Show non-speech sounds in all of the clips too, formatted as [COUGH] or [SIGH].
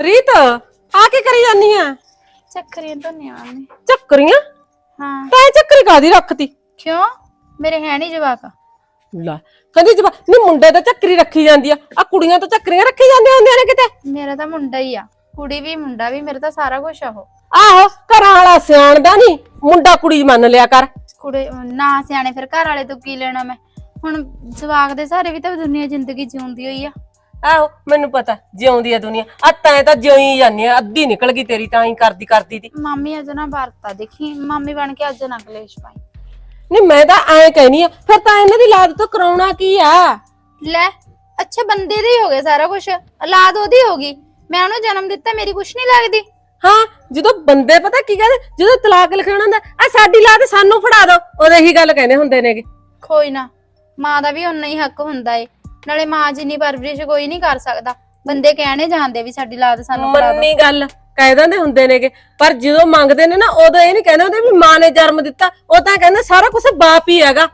ਰੀਤ ਆ ਕੀ ਕਰੀ ਜਾਨੀ ਆ ਚੱਕਰੀਆਂ ਤੋਂ ਨਹੀਂ ਆਉਂਦੇ ਚੱਕਰੀਆਂ? ਹਾਂ। ਤੈਂ ਚੱਕਰੀ ਕਾਦੀ ਰੱਖਤੀ? ਕਿਉਂ? ਮੇਰੇ ਹੈ ਨਹੀਂ ਜਵਾਕ। ਲੈ ਕਹਿੰਦੀ ਜਵਾ ਨਹੀਂ ਮੁੰਡੇ ਤਾਂ ਚੱਕਰੀ ਰੱਖੀ ਜਾਂਦੀ ਆ। ਆ ਕੁੜੀਆਂ ਤਾਂ ਚੱਕਰੀਆਂ ਰੱਖੀ ਜਾਂਦੀਆਂ ਹੁੰਦੀਆਂ ਨੇ ਕਿਤੇ। ਮੇਰਾ ਤਾਂ ਮੁੰਡਾ ਹੀ ਆ। ਕੁੜੀ ਵੀ ਮੁੰਡਾ ਵੀ ਮੇਰਾ ਤਾਂ ਸਾਰਾ ਕੁਝ ਆ ਉਹ। ਆਹੋ ਘਰਾਂ ਵਾਲਾ ਸਿਆਣਦਾ ਨਹੀਂ ਮੁੰਡਾ ਕੁੜੀ ਮੰਨ ਲਿਆ ਕਰ। ਕੁੜੇ ਨਾ ਸਿਆਣੇ ਫਿਰ ਘਰ ਵਾਲੇ ਤੋਂ ਕੀ ਲੈਣਾ ਮੈਂ? ਹੁਣ ਜਵਾਕ ਦੇ ਸਾਰੇ ਵੀ ਤਾਂ ਦੁਨੀਆ ਜ਼ਿੰਦਗੀ ਜਿਉਂਦੀ ਹੋਈ ਆ। ਆਹੋ ਮੈਨੂੰ ਪਤਾ ਜਿਉਂਦੀ ਆ ਦੁਨੀਆ। ਆ ਤੈਂ ਤਾਂ ਜਿਉਂ ਜਾਂਦੀ ਆ ਅੱਧੀ ਨਿਕਲ ਗਈ ਤੇਰੀ ਤਾਂ ਹੀ ਕਰਦੀ ਕਰਦੀ ਤੀ ਮਾਮੀ ਅੱਜ ਨਾ ਵਰਤਾ ਦੇਖੀ ਮਾਮੀ ਬਣ ਕੇ ਅੱਜ ਨਾ ਕਲੇਸ਼ ਪਾਈ। ਨਹੀਂ ਮੈਂ ਤਾਂ ਐਂ ਕਹਿਨੀ ਆ ਫਿਰ ਤਾਂ ਇਹਨਾਂ ਦੀ ਲਾਦ ਤੋਂ ਕਰਾਉਣਾ ਕੀ ਆ? ਲੈ ਅੱਛਾ ਬੰਦੇ ਦੇ ਹੀ ਹੋ ਗਿਆ ਸਾਰਾ ਕੁਝ ਔਲਾਦ ਉਹਦੀ ਹੋ ਗਈ। ਮੈਂ ਉਹਨੂੰ ਜਨਮ ਦਿੱਤਾ ਮੇਰੀ ਕੁਛ ਨਹੀਂ ਲੱਗਦੀ। ਹਾਂ ਜਦੋਂ ਬੰਦੇ ਪਤਾ ਕੀ ਕਹਿੰਦੇ ਜਦੋਂ ਤਲਾਕ ਲਿਖਾਣਾ ਹੁੰਦਾ ਆ ਸਾਡੀ ਲਾਦ ਸਾਨੂੰ ਫੜਾ ਦੋ ਉਹਦੇ ਹੀ ਗੱਲ ਕਹਿੰਦੇ ਹੁੰਦੇ ਨੇਗੇ। ਕੋਈ ਨਾ ਮਾਂ ਦਾ ਵੀ ਉਨਾ ਹੀ ਹੱਕ ਹੁੰਦਾ ਏ। ਨਾਲੇ ਮਾਂ ਜਿੰਨੀ ਪਰਵਰਿਸ਼ ਕੋਈ ਨਹੀਂ ਕਰ ਸਕਦਾ। ਬੰਦੇ ਕਹਿਣੇ ਜਾਂਦੇ ਵੀ ਸਾਡੀ ਲਾਦ ਸਾਨੂੰ ਦਿਓ। ਮੰਨੀ ਗੱਲ ਕਹਿ ਦਿੰਦੇ ਹੁੰਦੇ ਨੇਗੇ। ਪਰ ਜਦੋਂ ਮੰਗਦੇ ਨੇ ਨਾ ਉਦੋਂ ਇਹ ਨਹੀਂ ਕਹਿੰਦੇ ਹੁੰਦੇ ਵੀ ਮਾਂ ਨੇ ਜਨਮ ਦਿੱਤਾ। ਉਹ ਤਾਂ ਕਹਿੰਦੇ ਸਾਰਾ ਕੁਝ ਬਾਪ ਹੀ ਹੈਗਾ।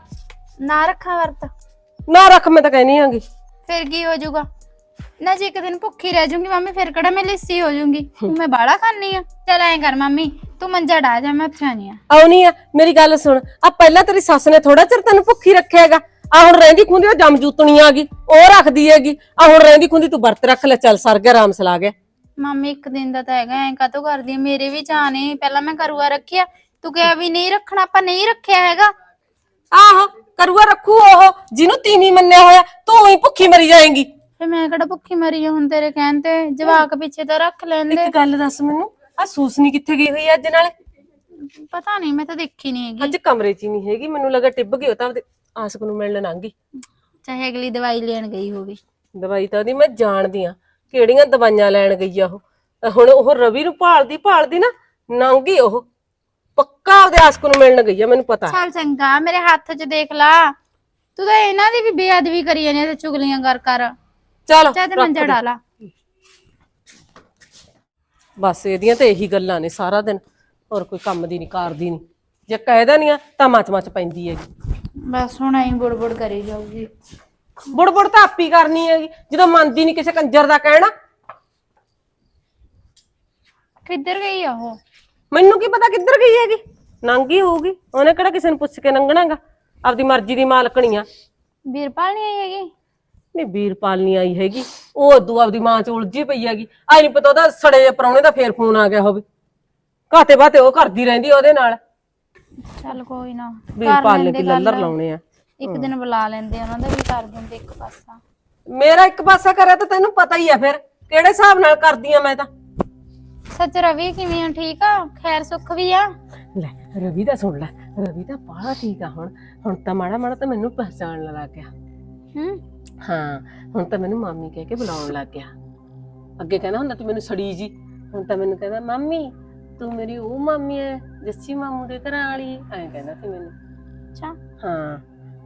ਨਾ ਰੱਖਾਂ ਵਰਤ। ਨਾ ਰੱਖ ਮੈਂ ਤਾਂ ਕਹਿਨੀ ਆਂਗੀ ਫਿਰ ਕੀ ਹੋ ਜਾਊਗਾ? ਨਾ ਜੇ ਇੱਕ ਦਿਨ ਭੁੱਖੀ ਰਹਿ ਜਾਊਂਗੀ ਮੰਮੀ ਫਿਰ ਕਿਹੜਾ ਮੈਂ ਲਿੱਸੀ ਹੋ ਜਾਊਂਗੀ? ਮੈਂ ਬਾੜਾ ਖਾਣੀ ਆ। ਚੱਲ ਐਂ ਕਰ ਮੰਮੀ ਤੂੰ ਮੰਜਾ ਡਾ ਜਾ ਮੈਂ ਉੱਥੇ ਆਨੀ ਆ। ਆਉਣੀ ਆ। ਮੇਰੀ ਗੱਲ ਸੁਣ। ਆ ਪਹਿਲਾਂ ਤੇਰੀ ਸੱਸ ਨੇ ਥੋੜਾ ਚਿਰ ਤੈਨੂੰ ਭੁੱਖੀ ਰੱਖਿਆਗਾ ਆ ਹੁਣ ਰਹਿੰਦੀ ਖੁੰਦੀ ਉਹ ਜਮ ਜੂਤਣੀ ਆ ਗਈ ਉਹ ਰੱਖਦੀ ਹੈਗੀ। ਆ ਹੁਣ ਰਹਿੰਦੀ ਖੁੰਦੀ ਤੂੰ ਵਰਤ ਰੱਖ ਲੈ ਚੱਲ ਸਰ ਗਿਆ ਆਰਾਮ ਸਲਾ ਗਿਆ। ਮੰਮੀ ਇੱਕ ਦਿਨ ਦਾ ਤਾਂ ਹੈਗਾ ਐਂ ਕਾਤੋਂ ਕਰਦੀ ਆ? ਮੇਰੇ ਵੀ ਨੇ ਪਹਿਲਾਂ ਮੈਂ ਕਰੂਆ ਰੱਖਿਆ ਤੂੰ ਕਿਹਾ ਵੀ ਨਹੀਂ ਰੱਖਣਾ ਆਪਾਂ ਨਹੀਂ ਰੱਖਿਆ ਹੈਗਾ। ਆਹੋ ਕਰੂਆ ਰੱਖੂ ਉਹ ਜਿਹਨੂੰ ਤੀਵੀਂ ਮੰਨਿਆ ਹੋਇਆ ਤੂੰ ਹੀ ਭੁੱਖੀ ਮਰੀ ਜਾਏਂਗੀ। ਫੇ ਮੈਂ ਕਿਹੜਾ ਭੁੱਖੀ ਮਰੀ ਆ ਹੁਣ ਤੇਰੇ ਕਹਿਣ ਤੇ? ਜਵਾਕ ਪਿੱਛੇ ਤਾਂ ਰੱਖ ਲੈਂਦੇ। ਇੱਕ ਗੱਲ ਦੱਸ ਮੈਨੂੰ ਆ ਸੂਸਨੀ ਕਿੱਥੇ ਗਈ ਹੋਈ ਅੱਜ ਨਾਲੇ? ਪਤਾ ਨਹੀਂ ਮੈਂ ਤਾਂ ਦੇਖੀ ਨਹੀਂ ਹੈਗੀ। ਅੱਜ ਕਮਰੇ 'ਚ ਹੀ ਨਹੀਂ ਹੈਗੀ ਮੈਨੂੰ ਲੱਗਾ ਟਿੱਬ ਗਈ ਉਹ ਤਾਂ ਆਪਦੇ ਆਸਕ ਨੂੰ ਮਿਲਣ ਲੰਘੀ ਚਾਹੇ ਅਗਲੀ ਦਵਾਈ ਲੈਣ ਗਈ ਹੋਵੇ। ਦਵਾਈ ਤਾਂ ਉਹਦੀ ਮੈਂ ਜਾਣਦੀ ਆ ਕਿਹੜੀਆਂ ਦਵਾਈਆਂ ਲੈਣ ਗਈ ਆ ਉਹ। ਹੁਣ ਉਹ ਰਵੀ ਨੂੰ ਭਾਲਦੀ ਭਾਲਦੀ ਨਾ ਨੰਗੀ ਉਹ। ਪੱਕਾ ਉਹਦੇ ਆਸਕ ਨੂੰ ਮਿਲਣ ਗਈ ਆ ਮੈਨੂੰ ਪਤਾ। ਚੱਲ ਚੰਗਾ ਮੇਰੇ ਹੱਥ 'ਚ ਦੇਖ ਲਾ। ਤੂੰ ਤਾਂ ਇਹਨਾਂ ਦੀ ਵੀ ਬੇਅਦਬੀ ਕਰੀ ਜਾਂਦੀ ਤੇ ਚੁਗਲੀਆਂ ਕਰ ਕਰ। ਚਲ ਚਾਹ ਤੇ ਮੰਜਾ ਡਾਲਾ। ਬਸ ਇਹਦੀਆਂ ਤੇ ਇਹੀ ਗੱਲਾਂ ਨੇ ਸਾਰਾ ਦਿਨ। ਹੋਰ ਕੋਈ ਕੰਮ ਦੀ ਨਹੀਂ ਕਰਦੀ ਨਹੀਂ ਜੇ ਕਹਿਦਾ ਨਹੀਂ ਆ ਤਾਂ ਮੱਚ ਮੱਚ ਪੈਂਦੀ ਹੈਗੀ। ਬਸ ਹੁਣ ਐਂ ਬੁੜਬੁੜ ਕਰੀ ਜਾਊਗੀ। ਬੁੜ ਬੁੜ ਤਾਂ ਆਪੀ ਕਰਨੀ ਹੈਗੀ ਜਦੋਂ ਮੰਨਦੀ ਨਹੀਂ ਕਿਸੇ ਕੰਜਰ ਦਾ ਕਹਿਣਾ। ਕਿੱਧਰ ਗਈ ਆ ਉਹ? ਮੈਨੂੰ ਕੀ ਪਤਾ ਕਿੱਧਰ ਗਈ ਹੈਗੀ? ਨੰਗੀ ਹੋਊਗੀ ਉਹਨੇ ਕਿਹੜਾ ਕਿਸੇ ਨੂੰ ਪੁੱਛ ਕੇ ਲੰਘਣਾਗਾ ਆਪਦੀ ਮਰਜ਼ੀ ਦੀ ਮਾਲਕਣੀ ਆ। ਵੀਰਪਾਲ ਨਹੀਂ ਆਈ ਹੈਗੀ? ਨਹੀਂ ਵੀਰਪਾਲ ਨਹੀਂ ਆਈ ਹੈਗੀ ਉਹ ਉਦੋਂ ਆਪਦੀ ਮਾਂ ਚ ਉਲਝੀ ਪਈ ਹੈਗੀ। ਆਈ ਨਹੀਂ ਪਤਾ ਉਹਦਾ ਸੜੇ ਜਿਹੇ ਪ੍ਰਾਹੁਣੇ ਦਾ ਫੇਰ ਫੋਨ ਆ ਗਿਆ ਹੋਵੇ। ਘਾਤੇ ਬਾਤੇ ਉਹ ਕਰਦੀ ਰਹਿੰਦੀ ਉਹਦੇ ਨਾਲ। ਚੱਲ ਕੋਈ ਨਾ ਕਰ ਵੀਰਪਾਲ ਨੇ ਲੈਂਦੇ ਕੀ ਗੱਲ। ਲੱਲਰ ਲਾਉਣੇ ਆ। ਇੱਕ ਦਿਨ ਬੁਲਾ ਲੈਂਦੇ ਉਹਨਾਂ ਦਾ ਵੀ ਕਰ ਦਿੰਦੇ ਇੱਕ ਪਾਸਾ। ਮੇਰਾ ਇੱਕ ਪਾਸਾ ਕਰਿਆ ਤਾਂ ਤੈਨੂੰ ਪਤਾ ਹੀ ਆ ਫਿਰ ਕਿਹੜੇ ਹਿਸਾਬ ਨਾਲ ਕਰਦੀ ਆ ਮੈਂ ਤਾਂ। ਸੱਚ ਰਵੀ ਕਿਵੇਂ ਆ ਠੀਕ ਆ? ਖੈਰ ਸੁੱਖ ਵੀ ਆ? ਲੈ ਰਵੀ ਦਾ ਸੁਣ ਲੈ ਰਵੀ ਤਾਂ ਬਾਹਲਾ ਠੀਕ ਆ ਹੁਣ। ਹੁਣ ਤਾਂ ਮਾੜਾ ਮਾੜਾ ਤਾਂ ਮੈਨੂੰ ਪਹਿਚਾਣਨ ਲੱਗ ਗਿਆ। ਹੂੰ? ਹਾਂ ਹੁਣ ਤਾਂ ਮੈਨੂੰ ਮਾਮੀ ਕਹਿ ਕੇ ਬੁਲਾਉਣ ਲੱਗ ਗਿਆ। ਅੱਗੇ ਕਹਿੰਦਾ ਹੁੰਦਾ ਤੂੰ ਮੈਨੂੰ ਸੜੀ ਜੀ। ਹੁਣ ਤਾਂ ਮੈਨੂੰ ਕਹਿੰਦਾ ਮਾਮੀ ਤੂੰ ਮੇਰੀ ਉਹ ਮਾਮੀ ਐ ਜੱਸੀ ਮਾਮੂ ਦੇ ਘਰਾਂ ਵਾਲੀ ਐਂ ਕਹਿੰਦਾ ਸੀ ਮੈਨੂੰ। ਅੱਛਾ। ਹਾਂ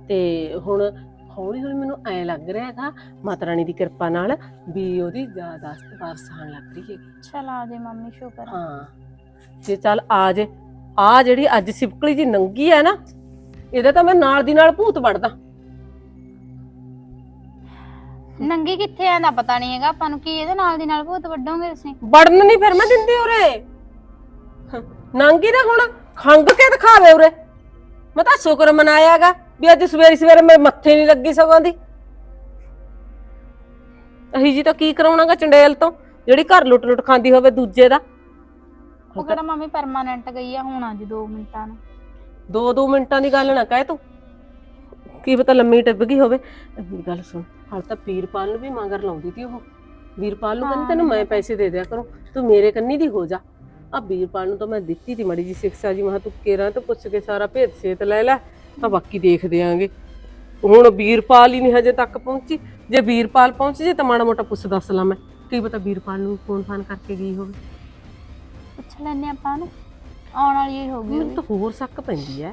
ਤੇ ਹੁਣ ਹੌਲੀ ਹੌਲੀ ਮੈਨੂੰ ਐਂ ਲੱਗ ਰਿਹਾ ਹੈਗਾ ਮਾਤਾ ਰਾਣੀ ਦੀ ਕਿਰਪਾ ਨਾਲ ਵੀ ਉਹਦੀ ਯਾਦਾਸ਼ਤ ਵਾਪਸ ਆਉਣ ਲੱਗ ਰਹੀ ਹੈਗੀ। ਚਲ ਜੇ ਮੰਮੀ ਸ਼ੁਕਰ ਆ। ਹਾਂ ਜੇ ਚੱਲ ਆ ਜੇ ਆ ਜਿਹੜੀ ਅੱਜ ਸਿਪਕਲੀ ਜੀ ਨੰਗੀ ਹੈ ਨਾ ਇਹਦੇ ਤਾਂ ਮੈਂ ਨਾਲ ਦੀ ਨਾਲ ਭੂਤ ਵੜਦਾ। ਨੰਗੀ ਕਿੱਥੇ ਆ ਦਾ ਪਤਾ ਨਹੀਂ ਹੈਗਾ ਆਪਾਂ ਨੂੰ ਕੀ ਇਹਦੇ ਨਾਲ ਦੀ ਨਾਲ ਭੂਤ ਵੱਡੋਗੇ ਤੁਸੀਂ? ਵੜਨ ਨਹੀਂ ਫਿਰ ਮੈਂ ਦਿੰਦੀ ਉਰੇ। ਹਾਂ, ਨੰਗੀ ਨਾ ਹੁਣ ਖੰਗ ਕੇ ਦਿਖਾਵੇ ਉਰੇ। ਮੈਂ ਤਾਂ ਸ਼ੁਕਰ ਮਨਾਇਆਗਾ ਵੀ ਅੱਜ ਸਵੇਰੇ ਸਵੇਰੇ ਮੇਰੇ ਮੱਥੇ ਨਹੀਂ ਲੱਗੀ ਸਗੋਂ ਦੀ। ਅਹੀ ਜੀ ਤਾਂ ਕੀ ਕਰਾਉਣਾਗਾ ਚੰਡੇਲ ਤੋਂ ਜਿਹੜੀ ਘਰ ਲੁੱਟ ਲੁੱਟ ਖਾਂਦੀ ਹੋਵੇ ਦੂਜੇ ਦਾ। ਉਹ ਕਿਹੜਾ ਮੰਮੀ ਪਰਮਾਨੈਂਟ ਗਈ ਆ ਹੁਣ ਅੱਜ 2 ਮਿੰਟਾਂ ਨੂੰ। ਦੋ ਦੋ ਮਿੰਟਾਂ ਦੀ ਗੱਲ ਨਾ ਕਹਿ ਤੂੰ। ਕੀ ਪਤਾ ਲੰਮੀ ਟਿੱਬ ਗਈ ਹੋਵੇ। ਮੇਰੀ ਗੱਲ ਸੁਣ ਹਾਲ ਤਾਂ ਵੀਰਪਾਲ ਨੂੰ ਵੀ ਮੰਗਰ ਲਾਉਂਦੀ ਤੀ ਉਹ। ਵੀਰਪਾਲ ਨੂੰ ਕਹਿੰਦੀ ਤੈਨੂੰ ਮੈਂ ਪੈਸੇ ਦੇ ਦਿਆ ਕਰੂੰ ਤੂੰ ਮੇਰੇ ਕੰਨੀ ਦੀ ਹੋ ਜਾ। ਆ ਵੀਰਪਾਲ ਨੂੰ ਤਾਂ ਮੈਂ ਦਿੱਤੀ ਤੀ ਮੜੀ ਜੀ ਸਿੱਖਿਆ ਜੀ। ਮੈਂ ਕਿਹਾ ਤੂੰ ਕੇਰਾਂ ਤੋਂ ਪੁੱਛ ਕੇ ਸਾਰਾ ਭੇਦ ਸੇਤ ਲੈ ਲੈ ਆ ਬਾਕੀ ਦੇਖ ਦਿਆਂਗੇ। ਹੁਣ ਵੀਰਪਾਲ ਹੀ ਨਹੀਂ ਹਜੇ ਤੱਕ ਪਹੁੰਚੀ। ਜੇ ਵੀਰਪਾਲ ਪਹੁੰਚ ਜੇ ਤਾਂ ਮਾੜਾ ਮੋਟਾ ਪੁੱਛ ਦੱਸ ਲਾਂ ਮੈਂ। ਕੀ ਪਤਾ ਵੀਰਪਾਲ ਨੂੰ ਫੋਨ ਫਾਨ ਕਰਕੇ ਗਈ ਹੋਵੇ। ਪੁੱਛ ਲੈਨੇ ਆਪਾਂ ਨੂੰ। ਆਉਣ ਵਾਲੀ ਹੀ ਹੋ ਗਈ ਮੈਨੂੰ ਤਾਂ ਹੋਰ ਸ਼ੱਕ ਪੈਂਦੀ ਐ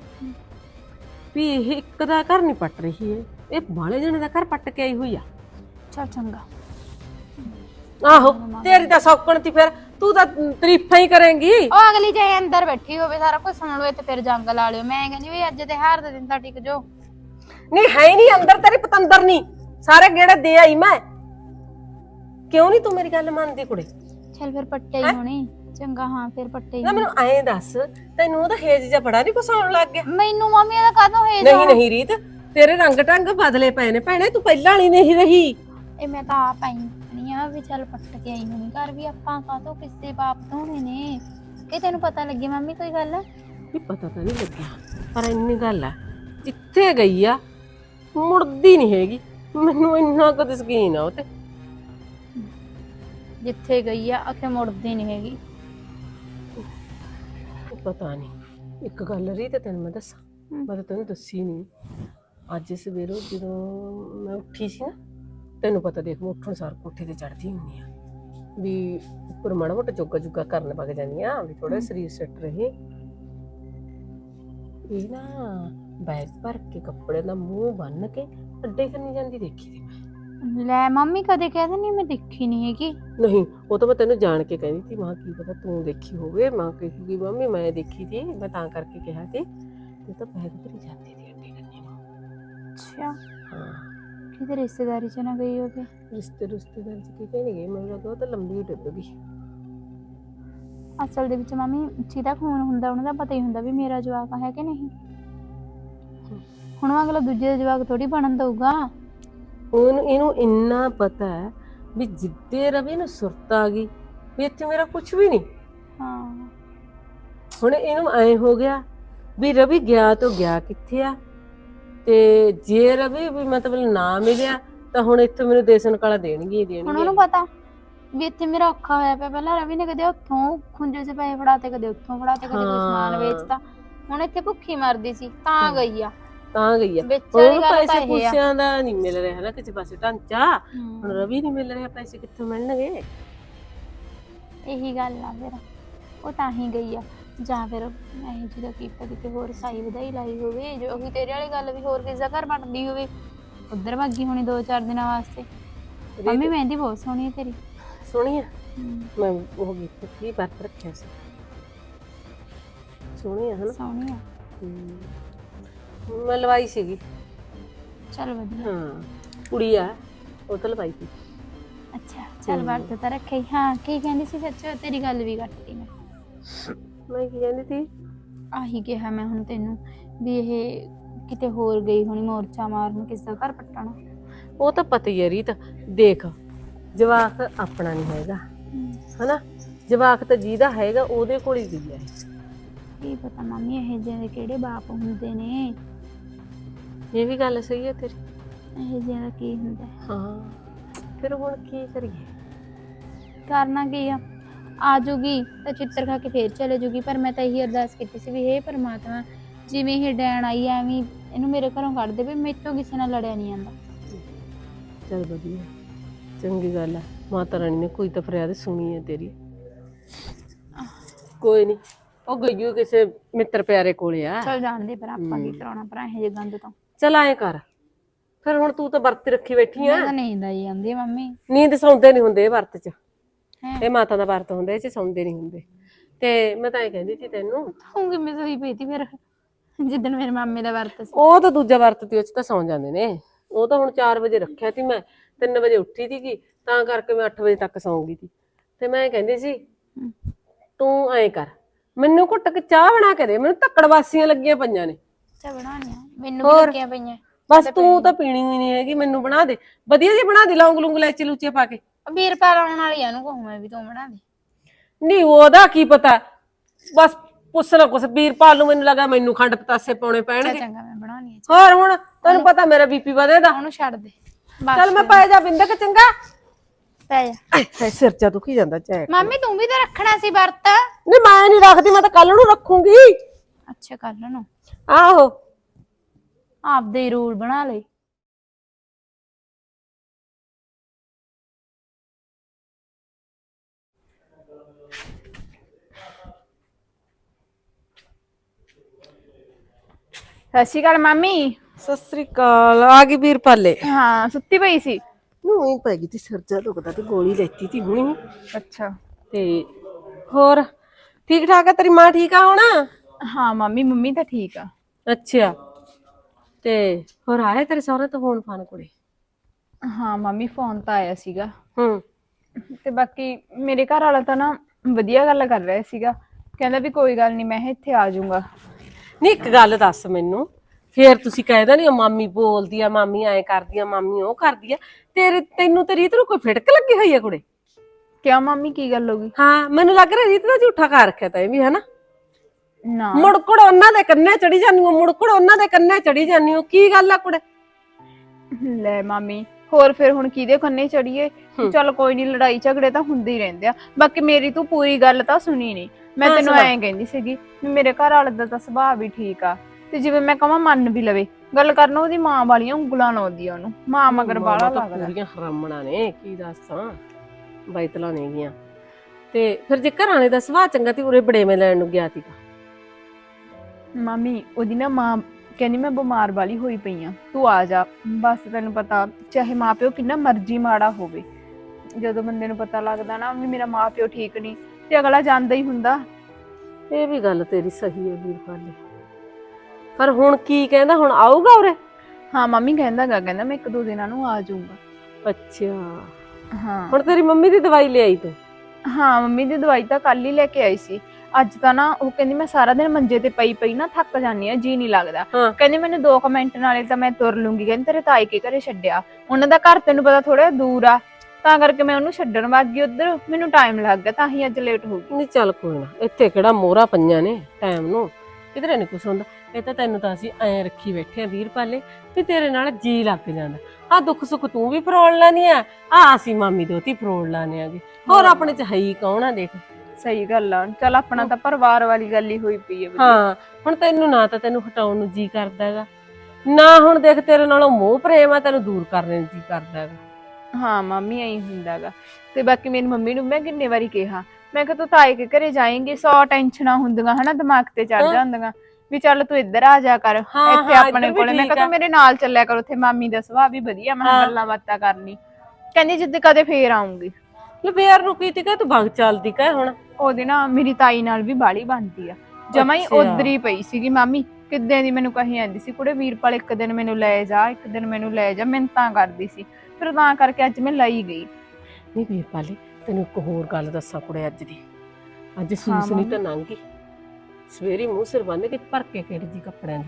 ਵੀ ਇਹ ਇੱਕ ਦਾ ਘਰ ਨਹੀਂ ਪੱਟ ਰਹੀ ਏ। ਇਹ ਬਾਲੇ ਜਣੇ ਦਾ ਘਰ ਪੱਟ ਕੇ ਆਈ ਹੋਈ ਆ। ਚਲ ਚੰਗਾ। ਆਹੋ ਤੇਰੀ ਤਾਂ ਸੌਕਣ ਤੀ ਫਿਰ। ਤੂੰ ਤਾਂ ਤਾਰੀਫਾਂ ਹੀ ਕਰੇਂਗੀ। ਉਹ ਅਗਲੀ ਜੇ ਅੰਦਰ ਬੈਠੀ ਹੋਵੇ ਸਾਰਾ ਕੁਝ ਸੁਣ ਲਵੇ ਤੇ ਫਿਰ ਜੰਗ ਲਾ ਲਿਓ। ਮੈਂ ਕਹਿੰਦੀ ਵੀ ਅੱਜ ਤੇ ਹਾਰ ਦੇ ਦਿਨ ਤਾਂ ਟਿਕ ਜੋ ਨਹੀਂ ਹੈ ਨਹੀਂ ਅੰਦਰ ਤੇਰੀ ਪਤੰਦਰ ਨਹੀਂ। ਸਾਰੇ ਗੇੜੇ ਦੇ ਆਈ ਮੈਂ। ਕਿਉਂ ਨਹੀਂ ਤੂੰ ਮੇਰੀ ਗੱਲ ਮੰਨਦੀ ਕੁੜੇ? ਚੱਲ ਫਿਰ ਪੱਟੇ ਹੀ ਹੋਣੇ। ਚੰਗਾ ਹਾਂ ਫਿਰ ਪੱਟੇ ਹੀ ਨਾ ਮੈਨੂੰ ਐਂ ਦੱਸ ਤੈਨੂੰ ਉਹਦਾ ਹੇਜ ਜਿਹਾ ਬੜਾ ਨਹੀਂ ਆਉਣ ਲੱਗ ਗਿਆ? ਮੈਨੂੰ ਮੰਮੀ ਦਾ ਕਾਹਦੋਂ ਹੋਏ ਨਹੀਂ ਨਹੀਂ ਰੀਤ ਤੇਰੇ ਰੰਗ ਢੰਗ ਬਦਲੇ ਪਏ ਨੇ ਭੈਣੇ ਤੂੰ ਪਹਿਲਾਂ ਵਾਲੀ ਨਹੀਂ ਰਹੀ। ਇਹ ਮੈਂ ਤਾਂ ਆਪ ਆਈ। ਵੀ ਚੱਲ ਪੱਟ ਕੇ ਆਈ ਹੋਣੀ। ਘਰ ਵੀ ਆਪਾਂ ਕਾਹਤੋਂ ਕਿਸੇ ਬਾਪ ਤੋਂ ਹੋਣੇ ਨੇ? ਕਿ ਤੈਨੂੰ ਪਤਾ ਲੱਗੇ ਮੰਮੀ ਕੋਈ ਗੱਲ? ਵੀ ਪਤਾ ਤਾਂ ਨਹੀਂ ਲੱਗਿਆ ਪਰ ਇੰਨੀ ਗੱਲ ਆ ਜਿੱਥੇ ਗਈ ਆ ਮੁੜਦੀ ਨਹੀਂ ਹੈਗੀ। ਮੈਨੂੰ ਇੰਨਾ ਕੁ ਯਕੀਨ ਆ ਉਹ ਤੇ। ਜਿੱਥੇ ਗਈ ਆ ਅਖੇ ਮੁੜਦੀ ਨਹੀਂ ਹੈਗੀ। ਪਤਾ ਨਹੀਂ ਇੱਕ ਗੱਲ ਰਹੀ ਤੇ ਤੈਨੂੰ ਮੈਂ ਦੱਸਾਂ। ਮੈਂ ਤਾਂ ਤੈਨੂੰ ਦੱਸੀ ਨਹੀਂ ਅੱਜ ਸਵੇਰੋਂ ਜਦੋਂ ਮੈਂ ਉੱਠੀ ਸੀ ਨਾ ਤੈਨੂੰ ਪਤਾ ਦੇਖ ਮੈਂ ਉੱਠਣ ਸਾਰ ਕੋਠੇ ਤੇ ਚੜਦੀ ਹੁੰਦੀ ਆ ਵੀ ਉੱਪਰ ਮਾੜਾ ਮੋਟਾ ਚੋਗਾ ਚੁੱਗਾ ਕਰਨ ਵਗ ਜਾਂਦੀ ਆ ਵੀ ਥੋੜਾ ਸਰੀਰ ਸੈੱਟ ਰਹੇ। ਇਹ ਨਾ ਬੈਗ ਭਰ ਕੇ ਕੱਪੜੇ ਦਾ ਮੂੰਹ ਬੰਨ ਕੇ ਅੱਡੇ ਕਰਨੀ ਜਾਂਦੀ ਦੇਖੀ ਸੀ ਮੈਂ। ਲੈ ਮੰਮੀ ਕਦੇ ਕਹਿੰਦੇ ਨਹੀਂ ਮੈਂ ਦੇਖੀ ਨਹੀਂ ਹੈਗੀ। ਨਹੀਂ ਉਹ ਤਾਂ ਮੈਂ ਤੈਨੂੰ ਜਾਣ ਕੇ ਕਹਿੰਦੀ ਸੀ ਮਾਂ ਕੀ ਪਤਾ ਤੂੰ ਦੇਖੀ ਹੋਵੇ। ਮਾਂ ਕਹੂਗੀ ਮੰਮੀ ਮੈਂ ਦੇਖੀ ਸੀ ਮੈਂ ਤਾਂ ਕਰਕੇ ਕਿਹਾ ਸੀ। ਤੂੰ ਤਾਂ ਬੈਗ ਭਰੀ ਜਾਂਦੀ ਸੀ ਅੱਡੇ ਕਰਨੀ ਨੂੰ। ਅੱਛਾ। ਹਾਂ। ਕਿਤੇ ਰਿਸ਼ਤੇਦਾਰੀ ਚ ਨਾ ਗਈ ਹੋਵੇ। ਰਿਸ਼ਤੇ ਰਿਸ਼ਤੇਦਾਰ ਚ ਕਿਤੇ ਨਹੀਂ ਗਏ ਮੈਨੂੰ ਲੱਗਾ ਉਹ ਤਾਂ ਲੰਬੀ ਡਿੱਬ ਗਈ। ਅਸਲ ਦੇ ਵਿੱਚ ਮੰਮੀ ਜਿਹਦਾ ਖੂਨ ਹੁੰਦਾ ਉਹਨਾਂ ਦਾ ਪਤਾ ਹੀ ਹੁੰਦਾ ਵੀ ਮੇਰਾ ਜਵਾਕ ਹੈ ਕਿ ਨਹੀਂ? ਹੁਣ ਉਹ ਅਗਲਾ ਦੂਜੇ ਦਾ ਜਵਾਕ ਥੋੜੀ ਬਣਨ ਦਊਗਾ। ਹੁਣ ਇਹਨੂੰ ਇੰਨਾ ਪਤਾ ਹੈ ਵੀ ਜਿੱਦੇ ਰਵੀ ਨੂੰ ਸੁਰਤ ਆ ਗਈ ਵੀ ਇੱਥੇ ਮੇਰਾ ਕੁਝ ਵੀ ਨਹੀਂ। ਹਾਂ। ਹੁਣ ਇਹਨੂੰ ਐ ਹੋ ਗਿਆ ਵੀ ਰਵੀ ਗਿਆ ਤਾਂ ਗਿਆ ਕਿੱਥੇ ਆ? ਤੇ ਜੇ ਰਵੀ ਵੀ ਮਤਲਬ ਨਾ ਮਿਲਿਆ ਤਾਂ ਹੁਣ ਇੱਥੇ ਮੈਨੂੰ ਦੇਸਨ ਕਾਲਾ ਦੇਣਗੇ ਹੀ ਹੁਣ ਦੇਣਗੇ ਉਹਨੂੰ ਪਤਾ ਵੀ ਇੱਥੇ ਮੇਰਾ ਔਖਾ ਹੋਇਆ ਪਿਆ। ਪਹਿਲਾਂ ਰਵੀ ਨੇ ਕਦੇ ਉੱਥੋਂ ਖੁੰਝੇ 'ਚ ਪੈਸੇ ਫੜਾਤੇ ਕਦੇ ਉੱਥੋਂ ਫੜਾਤੇ ਕਦੇ ਕੋਈ ਸਮਾਨ ਹਾਂ। ਵੇਚਤਾ। ਹੁਣ ਇੱਥੇ ਭੁੱਖੀ ਮਰਦੀ ਸੀ ਤਾਂ ਗਈ ਆ। ਤਾਂ ਗਈ ਆ। ਵਿੱਚ ਵਾਲੀ ਹੁਣ ਗੱਲ ਤਾਂ ਪੈਸੇ ਇਹ ਆ। ਦਾ ਨਹੀਂ ਮਿਲ ਰਿਹਾ ਨਾ ਕਿਸੇ ਪਾਸੇ ਢਾਂਚਾ। ਹਮ, ਹੁਣ ਰਵੀ ਨਹੀਂ ਮਿਲ ਰਿਹਾ ਪੈਸੇ ਕਿੱਥੋਂ ਮਿਲਣਗੇ? ਇਹੀ ਗੱਲ ਆ ਫਿਰ। ਉਹ ਤਾਂ ਹੀ ਗਈ ਆ। ਜਾਂ ਫਿਰ ਇਹ ਜਿਹਦਾ ਕੀਤਾ ਕਿਤੇ ਹੋਰ ਸਾਈ ਵਧਾਈ ਲਾਈ ਹੋਵੇ ਜੋ ਕਿ ਤੇਰੇ ਵਾਲੀ ਗੱਲ ਵੀ ਹੋਰ ਕਿਸੇ ਦਾ ਘਰ ਬਣਦੀ ਹੋਵੇ। ਉਧਰ ਭੱਗੀ ਹੋਣੀ ਦੋ ਚਾਰ ਦਿਨਾਂ ਵਾਸਤੇ। ਮੰਮੀ ਮਹਿੰਦੀ ਬਹੁਤ ਸੋਹਣੀ ਹੈ ਤੇਰੀ। ਸੋਹਣੀ ਆ? ਮੈਂ ਉਹ ਗੀਤ ਕੀ ਵਰਤ ਰੱਖਿਆ ਸੀ। ਸੋਹਣੀ ਆ ਹਨਾ? ਸੋਹਣੀ ਆ। ਹਮ। ਮੈਂ ਲਵਾਈ ਸੀਗੀ। ਚੱਲ ਵਧੀਆ। ਹਾਂ ਕੁੜੀ ਆ ਉਹ ਤਾਂ ਲਵਾਈ ਸੀ। ਅੱਛਾ ਚੱਲ ਵਰਤ ਤਾਂ ਰੱਖਿਆ ਹੀ। ਕੀ ਕਹਿੰਦੀ ਸੀ ਸੱਚ ਤੇਰੀ ਗੱਲ ਵੀ ਕੱਟਤੀ ਮੈਂ। ਮੈਂ ਕੀ ਕਹਿੰਦੀ ਸੀ? ਆਹੀ ਕਿਹਾ ਮੈਂ ਹੁਣ ਤੈਨੂੰ ਵੀ ਇਹ ਕਿਤੇ ਹੋਰ ਗਈ ਹੋਣੀ ਮੋਰਚਾ ਮਾਰਨ ਕਿਸੇ ਦਾ ਘਰ ਪੱਟਣਾ। ਉਹ ਤਾਂ ਪਤਾ ਹੀ ਹੈ ਰੀਤ ਦੇਖ ਜਵਾਕ ਆਪਣਾ ਨਹੀਂ ਹੈਗਾ ਹਨਾ? ਜਵਾਕ ਤਾਂ ਜਿਹਦਾ ਹੈਗਾ ਉਹਦੇ ਕੋਲ ਹੀ ਗਈ ਹੈ ਕੀ ਪਤਾ ਮੰਮੀ ਇਹ ਜਿਹੇ ਕਿਹੜੇ ਬਾਪ ਹੁੰਦੇ ਨੇ। ਇਹ ਵੀ ਗੱਲ ਸਹੀ ਹੈ ਤੇਰੀ। ਇਹ ਜਿਹੇ ਦਾ ਕੀ ਹੁੰਦਾ? ਹਾਂ ਫਿਰ ਹੁਣ ਕੀ ਕਰੀਏ? ਕਰਨਾ ਕੀ ਆ? ਆ ਜੂਗੀ ਤਾਂ ਚਿੱਤਰ ਖਾ ਕੇ ਫੇਰ ਚਲੇ ਜੂਗੀ ਪਰ ਮੈਂ ਤਾਂ ਇਹੀ ਅਰਦਾਸ ਕੀਤੀ ਸੀ ਵੀ ਹੇ ਪਰਮਾਤਮਾ ਜਿਵੇਂ ਇਹ ਡੈਣ ਆਈ ਐ ਐਵੇਂ ਹੀ ਇਹਨੂੰ ਮੇਰੇ ਘਰੋਂ ਕੱਢ ਦੇ ਵੀ ਮੇਤੋਂ ਕਿਸੇ ਨਾਲ ਲੜਿਆ ਨਹੀਂ ਜਾਂਦਾ। ਚਲ ਵਧੀਆ। ਚੰਗੀ ਗੱਲ ਆ। ਮਾਤਾ ਰਾਣੀ ਨੇ ਕੋਈ ਤਾਂ ਫਰਿਆਦ ਸੁਣੀ ਹੈ ਤੇਰੀ। ਕੋਈ ਨਹੀਂ ਉਹ ਗਈ ਹੋਈ ਕਿਸੇ ਮਿੱਤਰ ਪਿਆਰੇ ਕੋਲੇ ਆ। ਚਲ ਜਾਣਦੇ ਪਰ ਆਪਾਂ ਕੀ ਕਰਾਉਣਾ ਪਰ ਇਹ ਜਿਹੇ ਗੰਦ ਤੋਂ। ਚਲ ਐ ਕਰ। ਫਿਰ ਹੁਣ ਤੂੰ ਤਾਂ ਵਰਤ ਰੱਖੀ ਬੈਠੀ ਆ। ਮੈਂ ਤਾਂ ਨੀਂਦ ਆਈ ਜਾਂਦੀ ਮੰਮੀ। ਨੀਂਦ ਸੌਂਦੇ ਨਹੀਂ ਹੁੰਦੇ ਇਹ ਵਰਤ 'ਚ। ਹੈਂ। ਇਹ ਮਾਤਾ ਦਾ ਵਰਤ ਹੁੰਦਾ ਇਹ 'ਚ ਸੌਂਦੇ ਨਹੀਂ ਹੁੰਦੇ। ਤੇ ਮੈਂ ਤਾਂ ਇਹ ਕਹਿੰਦੀ ਸੀ ਤੈਨੂੰ। ਹੁਣ ਕਿਵੇਂ ਸੋਈ ਪਈ ਤੀ ਫਿਰ? ਜਿੱਦਣ ਮੇਰੇ ਮਾਮੇ ਦਾ ਵਰਤ ਸੀ। ਉਹ ਤਾਂ ਦੂਜਾ ਵਰਤ ਤੇ ਉਹ 'ਚ ਤਾਂ ਸੌਂ ਜਾਂਦੇ ਨੇ। ਉਹ ਤਾਂ ਹੁਣ 4 ਵਜੇ ਰੱਖਿਆ ਸੀ ਮੈਂ 3 ਵਜੇ ਉੱਠੀ ਸੀਗੀ ਤਾਂ ਕਰਕੇ ਮੈਂ 8 ਵਜੇ ਤੱਕ ਸੌਂ ਗਈ ਸੀ ਤੇ ਮੈਂ ਕਹਿੰਦੀ ਸੀ। ਤੂੰ ਐਂ ਕਰ ਮੈਨੂੰ ਘੁੱਟ ਕੇ ਚਾਹ ਬਣਾ ਕੇ ਦੇ ਮੈਨੂੰ ਧੱਕੜਵਾਸੀਆਂ ਲੱਗੀਆਂ ਪਈਆਂ ਨੇ। ਚਾ ਬਣਾਉਣੀਆਂ ਮੈਨੂੰ ਵੀ ਹੋਰ? ਲੱਗੀਆਂ ਪਈਆਂ। ਬਸ ਤੂੰ ਤਾਂ ਪੀਣੀ ਨਹੀਂ ਹੈਗੀ ਮੈਨੂੰ ਬਣਾ ਦੇ। ਵਧੀਆ ਜੀ ਬਣਾ ਦੇ ਲੌਂਗ ਲੂੰਗ ਲੈਚੀ ਲੂਚੇ ਪਾ ਕੇ। ਵੀਰ ਪਾ ਲਾਉਣ ਵਾਲੀ ਆ ਨੂੰ ਕਹੂੰ ਮੈਂ ਵੀ ਤੂੰ ਬਣਾ ਦੇ। ਨਹੀਂ ਉਹਦਾ ਕੀ ਪਤਾ। ਬਸ ਪੁੱਛ ਲੈ ਕੁਛ ਵੀਰਪਾਲ ਨੂੰ ਮੈਨੂੰ ਲੱਗਾ ਮੈਨੂੰ ਖੰਡ ਪਤਾਸੇ ਪਾਉਣੇ ਚੱਲ ਪੈਣਗੇ। ਚੰਗਾ ਮੈਂ ਬਣਾਉਣੀ ਆ। ਹੋਰ ਹੁਣ ਤੈਨੂੰ ਪਤਾ ਮੇਰਾ ਬੀਪੀ ਵਧੇਦਾ। ਉਹਨੂੰ ਛੱਡ ਦੇ। ਚੱਲ ਮੈਂ ਪੈ ਜਾ ਬਿੰਦਕ ਚੰਗਾ? ਪੈ ਜਾ। ਐ ਸਿਰ ਚਾ ਦੁਖੀ ਜਾਂਦਾ ਚੈ ਮੰਮੀ ਤੂੰ ਵੀ ਤਾਂ ਰੱਖਣਾ ਸੀ ਵਰਤ। ਨਹੀਂ ਮੈਂ ਨਹੀਂ ਰੱਖਦੀ ਮੈਂ ਤਾਂ ਕੱਲ ਨੂੰ ਰੱਖੂੰਗੀ। ਅੱਛਾ ਕਰ ਲੈਣੋ ਆਹੋ। ਆਪਦੇ ਹੀ ਰੂਲ ਬਣਾ ਲਈ ਸਤਿ ਸ਼੍ਰੀ ਅਕਾਲ ਮਾਮੀ। ਸਤਿ ਸ੍ਰੀ ਅਕਾਲ ਆ ਗਈ ਵੀਰਪਾਲੇ ਹਾਂ ਸੁੱਤੀ ਪਈ ਸੀ? ਨੂੰ ਹੀ ਪੈ ਗਈ ਤੇ ਸਿਰ ਚਾ ਦੁਖਦਾ ਤੇ ਗੋਲੀ ਲੈਤੀ ਤੀ ਹੁਣੀ। ਅੱਛਾ। ਤੇ ਹੋਰ ਠੀਕ ਠਾਕ ਆ ਤੇਰੀ ਮਾਂ ਠੀਕ ਆ ਹੁਣ? ਹਾਂ ਮਾਮੀ ਮੰਮੀ ਤਾਂ ਠੀਕ ਆ। ਅੱਛਾ। ਤੇ ਹੋਰ ਆਏ ਤੇਰੇ ਸਹੁਰੇ ਤੋਂ ਫੋਨ ਫਾਨ ਕੁੜੇ? ਹਾਂ ਮਾਮੀ ਫੋਨ ਤਾਂ ਆਇਆ ਸੀਗਾ। ਹੂੰ। ਤੇ ਬਾਕੀ ਮੇਰੇ ਘਰ ਵਾਲਾ ਤਾਂ ਨਾ ਵਧੀਆ ਗੱਲ ਕਰ ਰਿਹਾ ਸੀਗਾ। ਕਹਿੰਦਾ ਵੀ ਕੋਈ ਗੱਲ ਨਹੀਂ ਮੈਂ ਇੱਥੇ ਆ ਜਾਊਂਗਾ। ਨਹੀਂ ਇੱਕ ਗੱਲ ਦੱਸ ਮੈਨੂੰ। ਫੇਰ ਤੁਸੀਂ ਕਹਿਦਾ ਨਹੀਂ ਮਾਮੀ ਬੋਲਦੀ ਆ ਮਾਮੀ ਐ ਕਰਦੀ ਆ ਮਾਮੀ ਉਹ ਕਰਦੀ ਆ। ਤੇਰੇ ਤੈਨੂੰ ਤੇ ਰੀਤ ਨੂੰ ਕੋਈ ਫਿੜਕ ਲੱਗੀ ਹੋਈ ਆ ਕੁੜੇ? ਕਿਉਂ ਮੰਮੀ ਕੀ ਗੱਲ ਹੋ ਗਈ? ਹਾਂ ਮੈਨੂੰ ਲੱਗ ਰਿਹਾ ਰੀਤ ਦਾ ਝੂਠਾ ਕਰ ਰੱਖਿਆ ਤਾਂ ਇਹ ਵੀ ਹਨਾ? ਨਾ। ਮੁੜਕੜ ਉਹਨਾਂ ਦੇ ਕੰਨੇ ਚੜੀ ਜਾਂਦੀ ਹੋ ਮੁੜਕੜ ਉਹਨਾਂ ਦੇ ਕੰਨੇ ਚੜੀ ਜਾਂਦੀ ਹੋ ਕੀ ਗੱਲ ਆ ਕੁੜੇ? ਲੈ ਮਾਮੀ ਹੋਰ ਫਿਰ ਹੁਣ ਕਿਹਦੇ ਕੰਨੇ ਚੜੀਏ? ਹੂੰ। ਚਲ ਕੋਈ ਨਹੀਂ ਲੜਾਈ ਝਗੜੇ ਤਾਂ ਹੁੰਦੇ ਹੀ ਰਹਿੰਦੇ ਆ। ਬਾਕੀ ਮੇਰੀ ਤੂੰ ਪੂਰੀ ਗੱਲ ਤਾਂ ਸੁਣੀ ਨਹੀਂ ਮੈਂ ਹਾਂ, ਤੈਨੂੰ ਸੁਣਾ। ਐਂ ਕਹਿੰਦੀ ਸੀਗੀ ਵੀ ਮੇਰੇ ਘਰ ਵਾਲੇ ਦਾ ਤਾਂ ਸੁਭਾਅ ਵੀ ਠੀਕ ਆ ਤੇ ਜਿਵੇਂ ਮੈਂ ਕਹਾਂ ਮੰਨ ਵੀ ਲਵੇ। ਗੱਲ ਕਰਨ ਉਹਦੀ ਮਾਂ ਵਾਲੀਆਂ ਉਂਗਲਾਂ ਲਾਉਂਦੀ ਆ ਉਹਨੂੰ। ਮਾਂ ਮਗਰ ਬਾਲਾ ਮਾਵਾਂ ਤਾਂ ਲੱਗਦਾ। ਪੂਰੀਆਂ ਹਰਾਮਣਾ ਨੇ ਕੀ ਦੱਸਾਂ? ਬੈਤਲਾ ਨੇ ਗੀਆਂ। ਤੇ ਫਿਰ ਜੇ ਘਰਾਂ ਨੇ ਦਾ ਸੁਭਾਅ ਚੰਗਾ ਤੇ ਉਰੇ ਬੜੇਵੇਂ ਲੈਣ ਨੂੰ ਗਿਆ ਸੀਗਾ। ਮਾਮੀ ਉਹਦੀ ਨਾ ਮਾਂ ਕਹਿੰਦੀ ਮੈਂ ਬਿਮਾਰ ਵਾਲੀ ਹੋਈ ਪਈ ਆ। ਤੂੰ ਆ ਜਾ ਬਸ ਤੈਨੂੰ ਪਤਾ ਚਾਹੇ ਮਾਪਿਓ ਕਿੰਨਾ ਮਰਜ਼ੀ ਮਾੜਾ ਹੋਵੇ। ਜਦੋਂ ਬੰਦੇ ਨੂੰ ਪਤਾ ਲੱਗਦਾ ਨਾ ਵੀ ਮੇਰਾ ਮਾਪਿਓ ਠੀਕ ਨਹੀਂ ਤੇ ਅਗਲਾ ਜਾਂਦਾ ਹੀ ਹੁੰਦਾ। ਇਹ ਵੀ ਗੱਲ ਤੇਰੀ ਸਹੀ ਹੈ ਵੀਰਪਾਲੀ ਪਰ ਹੁਣ ਕੀ ਕਹਿੰਦਾ ਹੁਣ ਆਊਗਾ ਉਰੇ? ਹਾਂ ਮੰਮੀ ਕਹਿੰਦਾ ਗਾ ਕਹਿੰਦਾ ਮੈਂ ਇੱਕ ਦੋ ਦਿਨਾਂ ਨੂੰ ਆ ਜਾਊਂਗਾ। ਅੱਛਾ। ਹਾਂ। ਹੁਣ ਤੇਰੀ ਮੰਮੀ ਦੀ ਦਵਾਈ ਲਿਆਈ ਤੂੰ? ਹਾਂ ਮੰਮੀ ਦੀ ਦਵਾਈ ਤਾਂ ਕੱਲ ਹੀ ਲੈ ਕੇ ਆਈ ਸੀ। ਅੱਜ ਤਾਂ ਨਾ ਉਹ ਕਹਿੰਦੀ ਮੈਂ ਸਾਰਾ ਦਿਨ ਮੰਜੇ ਤੇ ਪਈ ਪਈ ਨਾ ਥੱਕ ਜਾਂਦੀ ਆ ਜੀ ਨਹੀਂ ਲੱਗਦਾ। ਹਾਂ। ਕਹਿੰਦੀ ਮੈਨੂੰ 2 ਮਿੰਟ ਨਾਲੇ ਤਾਂ ਮੈਂ ਤੁਰ ਲੂੰਗੀ ਕਹਿੰਦੀ ਤੇਰੇ ਤਾਈ ਕੇ ਘਰੇ ਛੱਡਿਆ। ਉਹਨਾਂ ਦਾ ਘਰ ਤੈਨੂੰ ਪਤਾ ਥੋੜਾ ਦੂਰ ਆ ਤਾਂ ਕਰਕੇ ਮੈਂ ਉਹਨੂੰ ਛੱਡਣ ਵਗ ਗਈ ਉਧਰ ਮੈਨੂੰ ਟਾਈਮ ਲੱਗ ਗਿਆ ਤਾਂ ਹੀ ਅੱਜ ਲੇਟ ਹੋ ਗਈ। ਨਹੀਂ ਚੱਲ ਕੋਈ ਨਾ ਇੱਥੇ ਕਿਹੜਾ ਮੋਹਰਾ ਪਈਆਂ ਨੇ ਟਾਈਮ ਨੂੰ ਕਿਧਰੇ ਨਹੀਂ ਕੁਛ ਹੁੰਦਾ। ਇਹ ਤਾਂ ਤੈਨੂੰ ਤਾਂ ਅਸੀਂ ਐਂ ਰੱਖੀ ਬੈਠੇ ਆ ਵੀਰਪਾਲੇ ਵੀ ਤੇਰੇ ਨਾਲ ਜੀ ਲੱਗ ਜਾਂਦਾ। ਆ ਦੁੱਖ ਸੁੱਖ ਤੂੰ ਵੀ ਫਰੋਲ ਲੈਣੀ ਆ ਆ ਅਸੀਂ ਮਾਮੀ ਦੋਤੀ ਫਰੋਲ ਲਾਣੇ ਆਗੇ। ਹੋਰ। ਆਪਣੇ ਚ ਹੈ ਹੀ ਕੌਣ ਆ ਦੇਖ। ਸਹੀ ਗੱਲ ਆ। ਚੱਲ ਆਪਣਾ ਤਾਂ ਪਰਿਵਾਰ ਵਾਲੀ ਗੱਲ ਹੀ ਹੋਈ ਪਈ ਹੈ। ਹਾਂ ਹੁਣ ਤੈਨੂੰ ਨਾ ਤਾਂ ਤੈਨੂੰ ਹਟਾਉਣ ਨੂੰ ਜੀ ਕਰਦਾ ਹੈਗਾ। ਨਾ ਹੁਣ ਦੇਖ ਤੇਰੇ ਨਾਲੋਂ ਮੋਹ ਪ੍ਰੇਮ ਆ ਤੈਨੂੰ ਦੂਰ ਕਰਨ ਨੂੰ ਜੀ ਕਰਦਾ ਹੈਗਾ। ਹਾਂ ਮੰਮੀ ਐਂ ਹੁੰਦਾਗਾ ਤੇ ਬਾਕੀ ਮੇਰੀ ਮੰਮੀ ਨੂੰ ਮੈਂ ਕਿੰਨੇ ਵਾਰੀ ਕਿਹਾ ਮੈਂ ਕਿਹਾ ਤੂੰ ਤਾਏ ਕੇ ਘਰੇ ਜਾਏਂਗੀ 100 ਟੈਨਸ਼ਨਾਂ ਹੁੰਦੀਆਂ ਹਨਾ ਦਿਮਾਗ ਤੇ ਚੜ। ਜਾਂਦੀਆਂ। ਵੀ ਚੱਲ ਤੂੰ ਇੱਧਰ ਆ ਜਾ ਕਰ ਇੱਥੇ ਆਪਣੇ ਕੋਲੇ। ਮੈਂ ਕਿਹਾ। ਤੂੰ ਮੇਰੇ ਨਾਲ ਚੱਲਿਆ ਕਰ ਉੱਥੇ ਮਾਮੀ ਦਾ ਸੁਭਾਅ ਵੀ ਵਧੀਆ ਮੈਂ। ਗੱਲਾਂ ਬਾਤਾਂ ਕਰਨੀ। ਕਹਿੰਦੀ ਜਿੱਦ ਕਦੇ ਫੇਰ ਆਉਂਗੀ ਲਬੇਰ ਨੂੰ ਕੀਤੀ ਕਹ ਤੂੰ ਭਗ ਚੱਲਦੀ ਕਹ ਹੁਣ। ਉਹਦੇ ਨਾ ਮੇਰੀ ਤਾਈ ਨਾਲ ਵੀ ਬਾਲੀ ਬਣਦੀ ਆ। ਜਮਾ ਹੀ ਅੱਛਾ। ਉਧਰ ਪਈ ਸੀਗੀ ਮਾਮੀ ਕਿੱਦਾਂ ਦੀ ਮੈਨੂੰ ਕਹੀ ਜਾਂਦੀ ਸੀ ਕੁੜੇ ਵੀਰਪਾਲ ਇੱਕ ਦਿਨ ਮੈਨੂੰ ਲੈ ਜਾ ਇੱਕ ਦਿਨ ਮੈਨੂੰ ਲੈ ਜਾ ਮਿੰਤਾਂ ਕਰਦੀ ਸੀ। ਫਿਰ ਤਾਂ ਕਰਕੇ ਅੱਜ ਮੈਂ ਲਈ ਗਈ। ਨਹੀਂ ਵੀਰਪਾਲੇ ਤੈਨੂੰ ਇੱਕ ਹੋਰ ਗੱਲ ਦੱਸਾਂ ਕੁੜੇ ਅੱਜ ਦੀ। ਅੱਜ ਹਾਂ, ਸੂਸ ਮੰਮੀ। ਤਾਂ ਨੰਗੀ ਸਵੇਰੇ ਮੂੰਹ ਸਿਰ ਬੰਨ ਕੇ ਭਰ ਕੇ ਕਿਹੜੀ ਜੀ ਕੱਪੜਿਆਂ ਦੀ।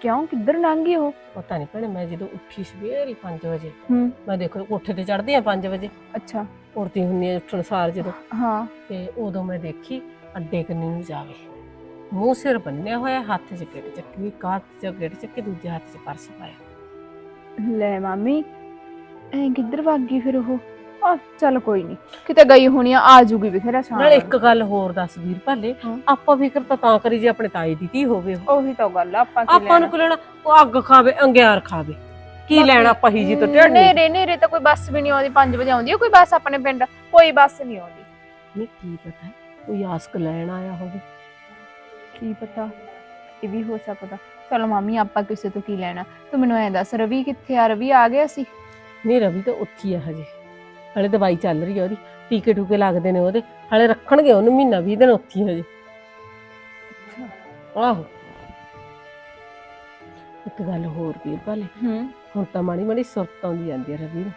ਕਿਉਂ? ਕਿੱਧਰ ਲੰਘ ਉਹ? ਪਤਾ ਨਹੀਂ ਭੈਣੇ ਮੈਂ ਜਦੋਂ ਉੱਠੀ ਸਵੇਰੇ 5 ਵਜੇ ਹੂੰ। ਮੈਂ ਦੇਖੋ ਕੋਠੇ ਤੇ ਚੜਦੀ ਆ 5 ਵਜੇ। ਅੱਛਾ। ਉੜਦੀ ਹੁੰਨੀ ਆ ਉੱਠਣ ਸਾਰ ਜਦੋਂ। ਹਾਂ। ਤੇ ਉਦੋਂ ਮੈਂ ਦੇਖੀ ਅੱਡੇ ਕੰਨੀ ਨੂੰ ਜਾਵੇ। ਮੂੰਹ ਸਿਰ ਬੰਨਿਆ ਹੋਇਆ ਹੱਥ 'ਚ ਗਿੱਟ ਚੱਕੀ ਹੱਥ 'ਚ ਗਿੱਟ ਚੱਕੀ ਦੂਜੇ ਹੱਥ 'ਚ ਪਰਸ ਪਾਇਆ। ਲੈ ਮਾਮੀ ਐ ਕਿੱਧਰ ਭੱਗ ਗਈ ਫਿਰ ਉਹ? ਆ ਚੱਲ ਕੋਈ ਨਹੀਂ ਕਿਤੇ ਗਈ ਹੋਣੀ ਆ ਆ ਜੂਗੀ ਬਥੇਰਾ ਸ਼ਾਮ ਨਾਲ ਇੱਕ ਗੱਲ ਹੋਰ ਦੱਸ ਵੀਰ ਭਾਲੇ ਹਾਂ। ਆਪਾਂ ਫਿਕਰ ਤਾਂ ਤਾਂ ਕਰੀ ਜੇ ਆਪਣੇ ਤਾਈ ਦੀ ਧੀ ਹੋਵੇ ਉਹ। ਉਹੀ ਤਾਂ ਗੱਲ ਆ ਆਪਾਂ ਕੀ ਆਪਾਂ ਨੂੰ ਕੀ ਲੈਣਾ? ਉਹ ਅੱਗ ਖਾਵੇ ਅੰਗਿਆਰ ਖਾਵੇ। ਕੀ ਲੈਣਾ ਪਹੀ ਜੀ ਤੋਂ ਢੇੜ ਨਹੀਂ ਨੇਰੇ ਨੇਰੇ ਤਾਂ ਕੋਈ ਬੱਸ ਵੀ ਨਹੀਂ ਆਉਂਦੀ 5 ਵਜੇ ਆਉਂਦੀ ਕੋਈ ਬੱਸ ਆਪਣੇ ਪਿੰਡ ਕੋਈ ਬੱਸ ਨਹੀਂ ਆਉਂਦੀ। ਨਹੀਂ ਕੀ ਪਤਾ ਕੋਈ ਆਸਕ ਲੈਣ ਆਇਆ ਹੋਵੇ। ਕੀ ਪਤਾ ਇਹ ਵੀ ਹੋ ਸਕਦਾ। ਚਲੋ ਮਾਮੀ ਆਪਾਂ ਕਿਸੇ ਤੋਂ ਕੀ ਲੈਣਾ? ਤੂੰ ਮੈਨੂੰ ਐਂ ਦੱਸ ਰਵੀ ਕਿੱਥੇ ਆ? ਰਵੀ ਆ ਗਿਆ ਸੀ? ਨਹੀਂ ਰਵੀ ਤਾਂ ਉੱਥੇ ਹੀ ਆ ਹਜੇ। ਹਲੇ ਦਵਾਈ ਚੱਲ ਰਹੀ ਆ ਉਹਦੀ ਟੀਕੇ ਟੂਕੇ ਲੱਗਦੇ ਨੇ ਉਹਦੇ। ਹਲੇ ਰੱਖਣਗੇ ਉਹਨੂੰ ਮਹੀਨਾ 20 ਦਿਨ ਉੱਥੇ ਹੀ ਹਜੇ। ਆਹੋ। ਇੱਕ ਗੱਲ ਹੋਰ ਵੀਰ ਭਾਲੇ ਹੂੰ। ਹੁਣ ਤਾਂ ਮਾੜੀ ਮਾੜੀ ਸੁਰਤ ਆਉਂਦੀ ਜਾਂਦੀ ਆ ਰਵੀ ਨੂੰ।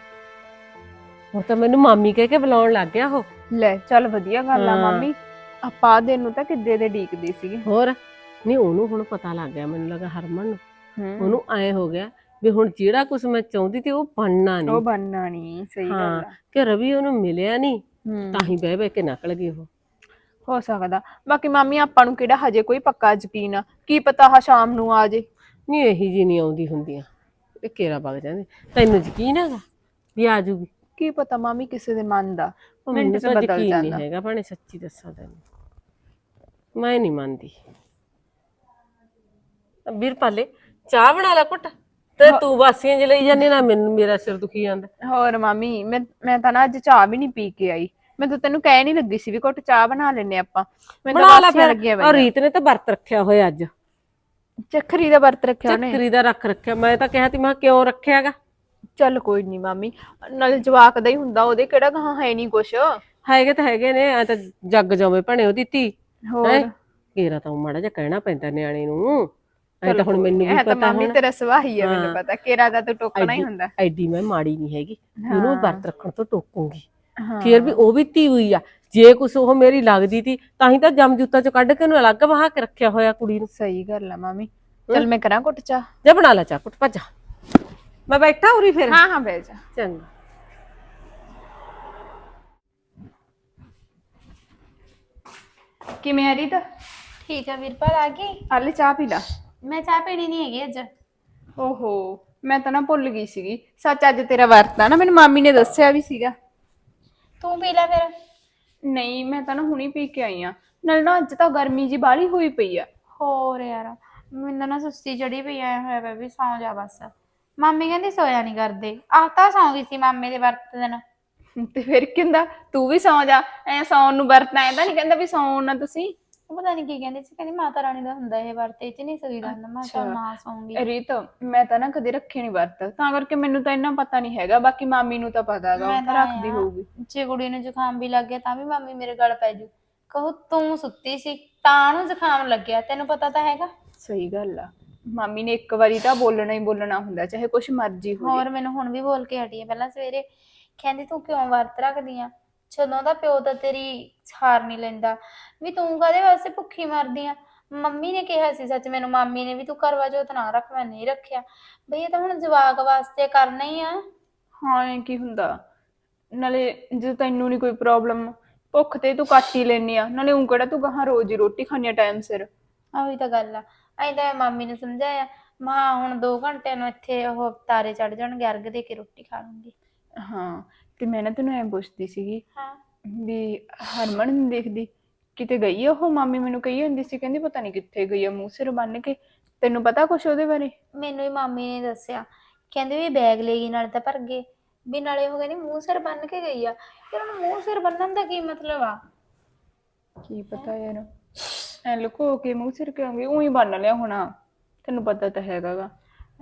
ਹੁਣ ਤਾਂ ਮੈਨੂੰ ਮਾਮੀ ਕਹਿ ਕੇ ਬੁਲਾਉਣ ਲੱਗ ਗਿਆ ਉਹ। ਲੈ ਚੱਲ ਵਧੀਆ ਗੱਲ ਆ ਹਾਂ। ਮਾਮੀ। ਆਪਾਂ ਦਿਨ ਨੂੰ ਤਾਂ ਕਿੱਦੇ ਦੇ ਡੀਕਦੇ ਸੀਗੇ। ਹੋਰ ਨਹੀਂ ਉਹਨੂੰ ਹੁਣ ਪਤਾ ਲੱਗ ਗਿਆ ਮੈਨੂੰ ਲੱਗਾ ਹਰਮਨ ਨੂੰ। ਹੂੰ। ਉਹਨੂੰ ਐ ਹੋ ਗਿਆ ਵੀ ਹੁਣ ਜਿਹੜਾ ਕੁਝ ਮੈਂ ਚਾਹੁੰਦੀ ਤੇ ਉਹ ਬਣਨਾ ਉਹ ਨਹੀਂ ਬੰਨਾ ਨਹੀਂ ਸਹੀ ਗੱਲ ਹਾਂ ਆ। ਕਿ ਰਵੀ ਉਹਨੂੰ ਮਿਲਿਆ ਨਹੀਂ ਹੂੰ। ਤਾਂ ਹੀ ਬਹਿ ਬਹਿ ਕੇ ਨਕਲ ਗਈ ਉਹ। ਹੋ ਸਕਦਾ। ਬਾਕੀ ਮਾਮੀ ਆਪਾਂ ਨੂੰ ਕਿਹੜਾ ਹਜੇ ਕੋਈ ਪੱਕਾ ਯਕੀਨ ਆ? ਕੀ ਪਤਾ ਹਾ ਸ਼ਾਮ ਨੂੰ ਆ ਜੇ। ਨਹੀਂ ਇਹੀ ਜੀ ਨਹੀਂ ਆਉਂਦੀ ਹੁੰਦੀਆਂ। ਇਹ ਕੇਰਾ ਵਗ ਜਾਂਦੇ। ਤੈਨੂੰ ਯਕੀਨ ਹੈਗਾ? ਵੀ ਆ ਜੂਗੀ। ਕੀ ਪਤਾ ਮਾਮੀ ਕਿਸੇ ਦੇ ਮਨ ਦਾ। ਉਹ ਮਿੰਟ ਮੈਨੂੰ ਚ ਤਾਂ ਬਦਲ ਯਕੀਨ ਨਹੀਂ ਜਾਂਦਾ। ਹੈਗਾ ਭਾਣੇ ਸੱਚੀ ਦੱਸਾਂ ਤੈਨੂੰ। ਮੈਂ ਨਹੀਂ ਮੰਨਦੀ। ਵੀਰ ਪਾਲੇ ਚਾਹ ਬਣਾ ਲੈ ਘੁੱਟ। ਤੇ ਤੂੰ ਵਾਸੀਆਂ ਜਿ ਲਈ ਜਾਂਦੀ ਨਾ ਮੈਨੂੰ ਮੇਰਾ ਸਿਰ ਦੁਖੀ ਜਾਂਦਾ। ਹੋਰ ਮਾਮੀ ਮੈਂ ਮੈਂ ਤਾਂ ਨਾ ਅੱਜ ਚਾਹ ਵੀ ਨਹੀਂ ਪੀ ਕੇ ਆਈ। ਮੈਂ ਤਾਂ ਤੈਨੂੰ ਕਹਿ ਨਹੀਂ ਲੱਗੀ ਸੀ ਵੀ ਘੁੱਟ ਚਾਹ ਬਣਾ ਲੈਨੇ ਆਪਾਂ। ਮੈਂ ਤਾਂ ਬਣਾ ਲੈ ਵਾਸੀਆਂ ਲੱਗੀਆਂ ਫਿਰ ਔਰ ਪਈਆਂ ਰੀਤ ਨੇ ਤਾਂ ਵਰਤ ਰੱਖਿਆ ਹੋਇਆ ਅੱਜ। ਚੱਕਰੀ ਦਾ ਵਰਤ ਰੱਖਿਆ ਉਹਨੇ। ਚੱਕਰੀ ਦਾ ਰੱਖ ਰੱਖਿਆ। ਮੈਂ ਤਾਂ ਕਿਹਾ ਤੀ ਮੈਂ ਕਿਹਾ ਕਿਉਂ ਰੱਖਿਆਗਾ? ਚੱਲ ਕੋਈ ਨਹੀਂ ਮਾਮੀ ਨਾਲ ਜਵਾਕ ਦਾ ਹੀ ਹੁੰਦਾ ਉਹਦੇ ਕਿਹੜਾ ਕਹਾ ਹੈ ਨਹੀਂ ਕੁਛ। ਹੈਗੇ ਤਾਂ ਹੈਗੇ ਨੇ ਐ ਤਾਂ ਜੱਗ ਜਾਵੇ ਭਣੇ ਉਹਦੀ ਧੀ। ਹੋਰ? ਕੇਰਾ ਤਾਂ ਮਾੜਾ ਜਿਹਾ ਕਹਿਣਾ ਪੈਂਦਾ ਨਿਆਣੇ ਨੂੰ। ਐ ਤਾਂ ਹੁਣ ਮੈਨੂੰ ਵੀ ਇਹ ਤਾਂ ਪਤਾ ਮਾਮੀ ਹੁਣ। ਤੇਰਾ ਸੁਭਾਅ ਹੀ ਮੈਨੂੰ। ਪਤਾ ਕੇਰਾ ਦਾ ਤਾਂ ਟੋਕਣਾ ਹੀ ਹੁੰਦਾ। ਐਡੀ ਮੈਂ ਮਾੜੀ ਨਹੀਂ ਹੈਗੀ। ਉਹਨੂੰ। ਵਰਤ ਰੱਖਣ ਤੋਂ ਟੋਕੂਗੀ। ਹਾਂ। ਫੇਰ ਵੀ ਉਹ ਵੀ ਧੀ ਹੋਈ ਆ। ਜੇ ਕੁਛ ਉਹ ਮੇਰੀ ਲੱਗਦੀ ਤੀ ਤਾਂ ਹੀ ਤਾਂ ਜਮ ਜੁੱਤਾ ਚੋਂ ਕੱਢ ਕੇ ਉਹਨੂੰ ਅਲੱਗ ਵਹਾ ਕੇ ਰੱਖਿਆ ਹੋਇਆ ਕੁੜੀ ਨੂੰ। ਸਹੀ ਗੱਲ ਆ ਮਾਮੀ। ਚਲ ਮੈਂ ਕਰਾਂ ਕੁੱਟ ਚਾ ਜੇ ਬਣਾ ਲੈ ਚਾਹ ਕੁੱਟ ਭੱਜਾ ਮੈਂ ਬੈਠਾ ਉਰੀ ਫਿਰ। ਹਾਂ ਹਾਂ ਬਹਿ ਜਾ। ਚੰਗਾ। ਕਿਵੇਂ ਆ ਰੀਤ? ਠੀਕ ਆ ਵੀਰਪਾਲ ਆ ਗਈ? ਹਾਲੇ ਚਾਹ ਪੀ ਲਾ। ਮੈਂ ਚਾਹ ਪੀਣੀ ਨਹੀਂ ਹੈਗੀ ਅੱਜ। ਓਹੋ ਮੈਂ ਤਾਂ ਨਾ ਭੁੱਲ ਗਈ ਸੀਗੀ। ਸੱਚ ਅੱਜ ਤੇਰਾ ਵਰਤ ਆ ਨਾ ਮੈਨੂੰ ਮਾਮੀ ਨੇ ਦੱਸਿਆ ਵੀ ਸੀਗਾ। ਤੂੰ ਪੀ ਲੈ ਫਿਰ। ਨਹੀਂ ਮੈਂ ਤਾਂ ਨਾ ਹੁਣੀ ਪੀ ਕੇ ਆਈ ਆ। ਨਾਲ ਨਾ ਅੱਜ ਤਾਂ ਗਰਮੀ ਜੀ ਬਾਹਲੀ ਹੋਈ ਪਈ ਆ। ਹੋਰ ਯਾਰ ਮੈਨੂੰ ਨਾ ਸੁਸਤੀ ਚੜੀ ਪਈ ਐ ਹੋਇਆ ਪਿਆ ਵੀ ਸੌਂ ਜਾ ਬਸ। ਮਾਮੀ ਕਹਿੰਦੀ ਸੋਇਆ ਨਹੀਂ ਕਰਦੇ। ਆਹ ਤਾਂ ਸੌਂ ਗਈ ਸੀ ਮਾਮੇ ਦੇ ਵਰਤ ਦਿਨ ਤੇ ਫਿਰ ਕੀ ਹੁੰਦਾ ਤੂੰ ਵੀ ਸੌਂ ਜਾ। ਐ ਸੌਣ ਨੂੰ ਵਰਤਣਾ ਐ ਤਾਂ ਨਹੀਂ ਕਹਿੰਦਾ ਵੀ ਸੌਣ ਨਾ ਤੁਸੀਂ? ਪਤਾ ਨਹੀਂ ਕੀ ਕਹਿੰਦੀ ਸੀ ਕਹਿੰਦੀ ਮਾਤਾ ਰਾਣੀ ਦਾ ਹੁੰਦਾ ਇਹ ਵਰਤ ਇਹ ਚ ਨਹੀਂ ਸੋਈ ਜਾਂਦਾ ਮੈਂ ਕਿਹਾ ਅੱਛਾ। ਨਾ ਸੌਂਗੀ। ਰੀਤ ਮੈਂ ਤਾਂ ਨਾ ਕਦੇ ਰੱਖੇ ਨਹੀਂ ਵਰਤ। ਤਾਂ ਕਰਕੇ ਮੈਨੂੰ ਤਾਂ ਇੰਨਾ ਪਤਾ ਨਹੀਂ ਹੈਗਾ ਬਾਕੀ ਮਾਮੀ ਨੂੰ ਤਾਂ ਪਤਾ ਹੈਗਾ ਮੈਂ ਉਹ ਤਾਂ ਤਾਂ ਰੱਖਦੀ। ਹੋਊਗੀ। ਜੇ ਕੁੜੀ ਨੂੰ ਜ਼ੁਕਾਮ ਵੀ ਲੱਗ ਗਿਆ ਤਾਂ ਵੀ ਮਾਮੀ ਮੇਰੇ ਗਲ ਪੈ ਜੂ। ਕਹੋ ਤੂੰ ਸੁੱਤੀ ਸੀ ਤਾਂ ਨੂੰ ਜ਼ੁਕਾਮ ਲੱਗਿਆ ਤੈਨੂੰ ਪਤਾ ਤਾਂ ਹੈਗਾ। ਸਹੀ ਗੱਲ ਆ। ਮਾਮੀ ਨੇ ਇੱਕ ਵਾਰੀ ਤਾਂ ਬੋਲਣਾ ਹੀ ਬੋਲਣਾ ਹੁੰਦਾ ਚਾਹੇ ਕੁਛ ਮਰਜ਼ੀ ਹੋਵੇ ਹੋਰ ਮੈਨੂੰ ਹੁਣ ਵੀ ਬੋਲ ਕੇ ਹਟੀ ਹੈ ਪਹਿਲਾਂ ਸਵੇਰੇ ਕਹਿੰਦੀ ਤੂੰ ਕਿਉਂ ਵਰਤ ਰੱਖਦੀ ਆ? ਜਦੋਂ ਦਾ ਪਿਓ ਤਾਂ ਤੇਰੀ ਸਾਰ ਨਹੀਂ ਲੈਂਦਾ। ਵੀ ਤੂੰ ਕਦੇ ਵਾਸਤੇ ਭੁੱਖੀ ਮਰਦੀ ਆ? ਮੰਮੀ ਨੇ ਕਿਹਾ ਸੀ ਸੱਚ ਮੈਨੂੰ ਮਾਮੀ ਨੇ ਵੀ ਤੂੰ ਕਰਵਾ ਚੌਥ ਨਾ ਰੱਖ ਮੈਂ ਨਹੀਂ ਰੱਖਿਆ। ਬਈ ਇਹ ਤਾਂ ਹੁਣ ਜਵਾਕ ਵਾਸਤੇ ਕਰਨਾ ਹੀ ਆ। ਹਾਂ ਐਂ ਕੀ ਹੁੰਦਾ? ਨਾਲੇ ਜੇ ਤੈਨੂੰ ਨਹੀਂ ਕੋਈ ਪ੍ਰੋਬਲਮ ਭੁੱਖ ਤੇ ਤੂੰ ਕੱਟ ਹੀ ਲੈਨੀ ਆ। ਨਾਲੇ ਉਂ ਕਿਹੜਾ ਤੂੰ ਗਾਹਾਂ ਰੋਜ਼ ਹੀ ਰੋਟੀ ਖਾਣੀ ਆ ਟਾਈਮ ਸਿਰ? ਆਹੀ ਤਾਂ ਗੱਲ ਆ। ਐਂ ਤਾਂ ਮੈਂ ਮਾਮੀ ਨੂੰ ਸਮਝਾਇਆ ਮਾਂ ਹੁਣ 2 ਘੰਟਿਆਂ ਨੂੰ ਇੱਥੇ ਉਹ ਤਾਰੇ ਚੜ ਜਾਣਗੇ ਅਰਗ ਦੇ ਕੇ ਰੋਟੀ ਖਾ ਲੂੰਗੀ। ਹਾਂ ਤੇ ਮੈਂ ਨਾ ਤੈਨੂੰ ਐਂ ਪੁੱਛਦੀ ਸੀਗੀ ਹਾਂ। ਵੀ ਹਰਮਨ ਨੂੰ ਦੇਖਦੀ? ਕਿਤੇ ਗਈ ਆ ਉਹ? ਮਾਮੀ ਮੈਨੂੰ ਕਹੀ ਜਾਂਦੀ ਸੀ ਕਹਿੰਦੀ ਪਤਾ ਨਹੀਂ ਕਿੱਥੇ ਗਈ ਆ ਮੂੰਹ ਸਿਰ ਬੰਨ ਕੇ। ਤੈਨੂੰ ਪਤਾ ਕੁਛ ਉਹਦੇ ਬਾਰੇ? ਮੈਨੂੰ ਹੀ ਮਾਮੀ ਨੇ ਦੱਸਿਆ। ਕਹਿੰਦੇ ਵੀ ਬੈਗ ਲੈ ਗਈ ਨਾਲੇ ਤਾਂ ਭਰ ਗਏ। ਵੀ ਨਾਲੇ ਉਹ ਕਹਿੰਦੀ ਮੂੰਹ ਸਿਰ ਬੰਨ ਕੇ ਗਈ ਆ। ਯਾਰ ਉਹਨੂੰ ਮੂੰਹ ਸਿਰ ਬੰਨਣ ਦਾ ਕੀ ਮਤਲਬ ਆ? ਕੀ ਪਤਾ ਯਾਰ। ਐ ਲੁਕੋ ਕੇ ਮੂੰਹ ਸਿਰ ਕਿਉਂ ਗਈ? ਉਹੀ ਬੰਨ ਲਿਆ ਹੋਣਾ। ਤੈਨੂੰ ਪਤਾ ਤਾਂ ਹੈਗਾਗਾ।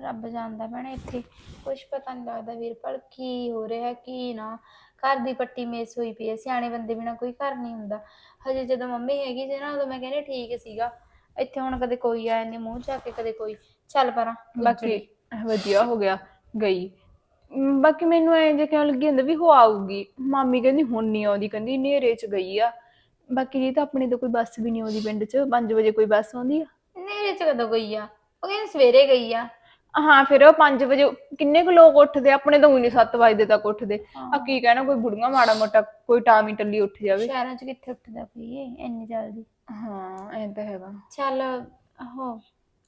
ਰੱਬ ਜਾਣਦਾ ਭੈਣੇ ਇੱਥੇ। ਕੁਝ ਪਤਾ ਨਹੀਂ ਲੱਗਦਾ ਵੀਰਪਾਲ ਕੀ ਹੋ ਰਿਹਾ ਕੀ ਨਾ। ਘਰ ਦੀ ਪੱਟੀ ਮੇਸ ਹੋਈ ਪਈ ਹੈ ਸਿਆਣੇ ਬੰਦੇ ਬਿਨਾ ਕੋਈ ਘਰ ਨਹੀਂ ਹੁੰਦਾ। ਹਜੇ ਜਦੋਂ ਮੰਮੀ ਹੈਗੀ ਸੀ ਨਾ ਉਦੋਂ ਮੈਂ ਕਹਿੰਦੀ ਠੀਕ ਸੀਗਾ। ਇੱਥੇ ਹੁਣ ਕਦੇ ਕੋਈ ਆਇਆ ਨਹੀਂ ਮੂੰਹ ਚੱਕ ਕੇ ਕਦੇ ਕੋਈ। ਚੱਲ ਪਰਾਂ ਬਾਕੀ ਵਧੀਆ ਹੋ ਗਿਆ ਗਈ। ਮ, ਬਾਕੀ ਮੈਨੂੰ ਐ ਜੇ ਕਿਉਂ ਲੱਗੀ ਜਾਂਦਾ ਵੀ ਉਹ ਆਊਗੀ। ਮਾਮੀ ਕਹਿੰਦੀ ਹੁਣ ਨਹੀਂ ਆਉਂਦੀ ਕਹਿੰਦੀ ਨੇਰੇ ਚ ਗਈ ਆ। ਬਾਕੀ ਇਹ ਤਾਂ ਆਪਣੀ ਤਾਂ ਕੋਈ ਬੱਸ ਵੀ ਨਹੀਂ ਆਉਂਦੀ ਪਿੰਡ ਚ 5 ਵਜੇ ਕੋਈ ਬੱਸ ਆਉਂਦੀ ਆ? ਨੇਰੇ ਚ ਕਦੋਂ ਗਈ ਆ? ਉਹ ਕਹਿੰਦੀ ਸਵੇਰੇ ਗਈ ਆ। ਹਾਂ ਫਿਰ ਉਹ 5 ਵਜੇ ਕਿੰਨੇ ਕੁ ਲੋਕ ਉੱਠਦੇ? ਆ? ਆਪਣੇ ਤਾਂ ਉਹੀ ਨਹੀਂ 7 ਵਜੇ ਤੱਕ ਉੱਠਦੇ। ਆ ਕੀ ਕਹਿਣਾ ਕੋਈ ਬੁੜੀਆਂ ਮਾੜਾ ਮੋਟਾ ਕੋਈ ਟਾਵੀ ਟੱਲੀ ਉੱਠ ਜਾਵੇ। ਸ਼ਹਿਰਾਂ ਚ ਕਿੱਥੇ ਉੱਠਦਾ ਕੋਈ ਏ ਇੰਨੀ ਜਲਦੀ? ਹਾਂ ਐਂ ਤਾਂ ਹੈਗਾ। ਚੱਲ ਹੋ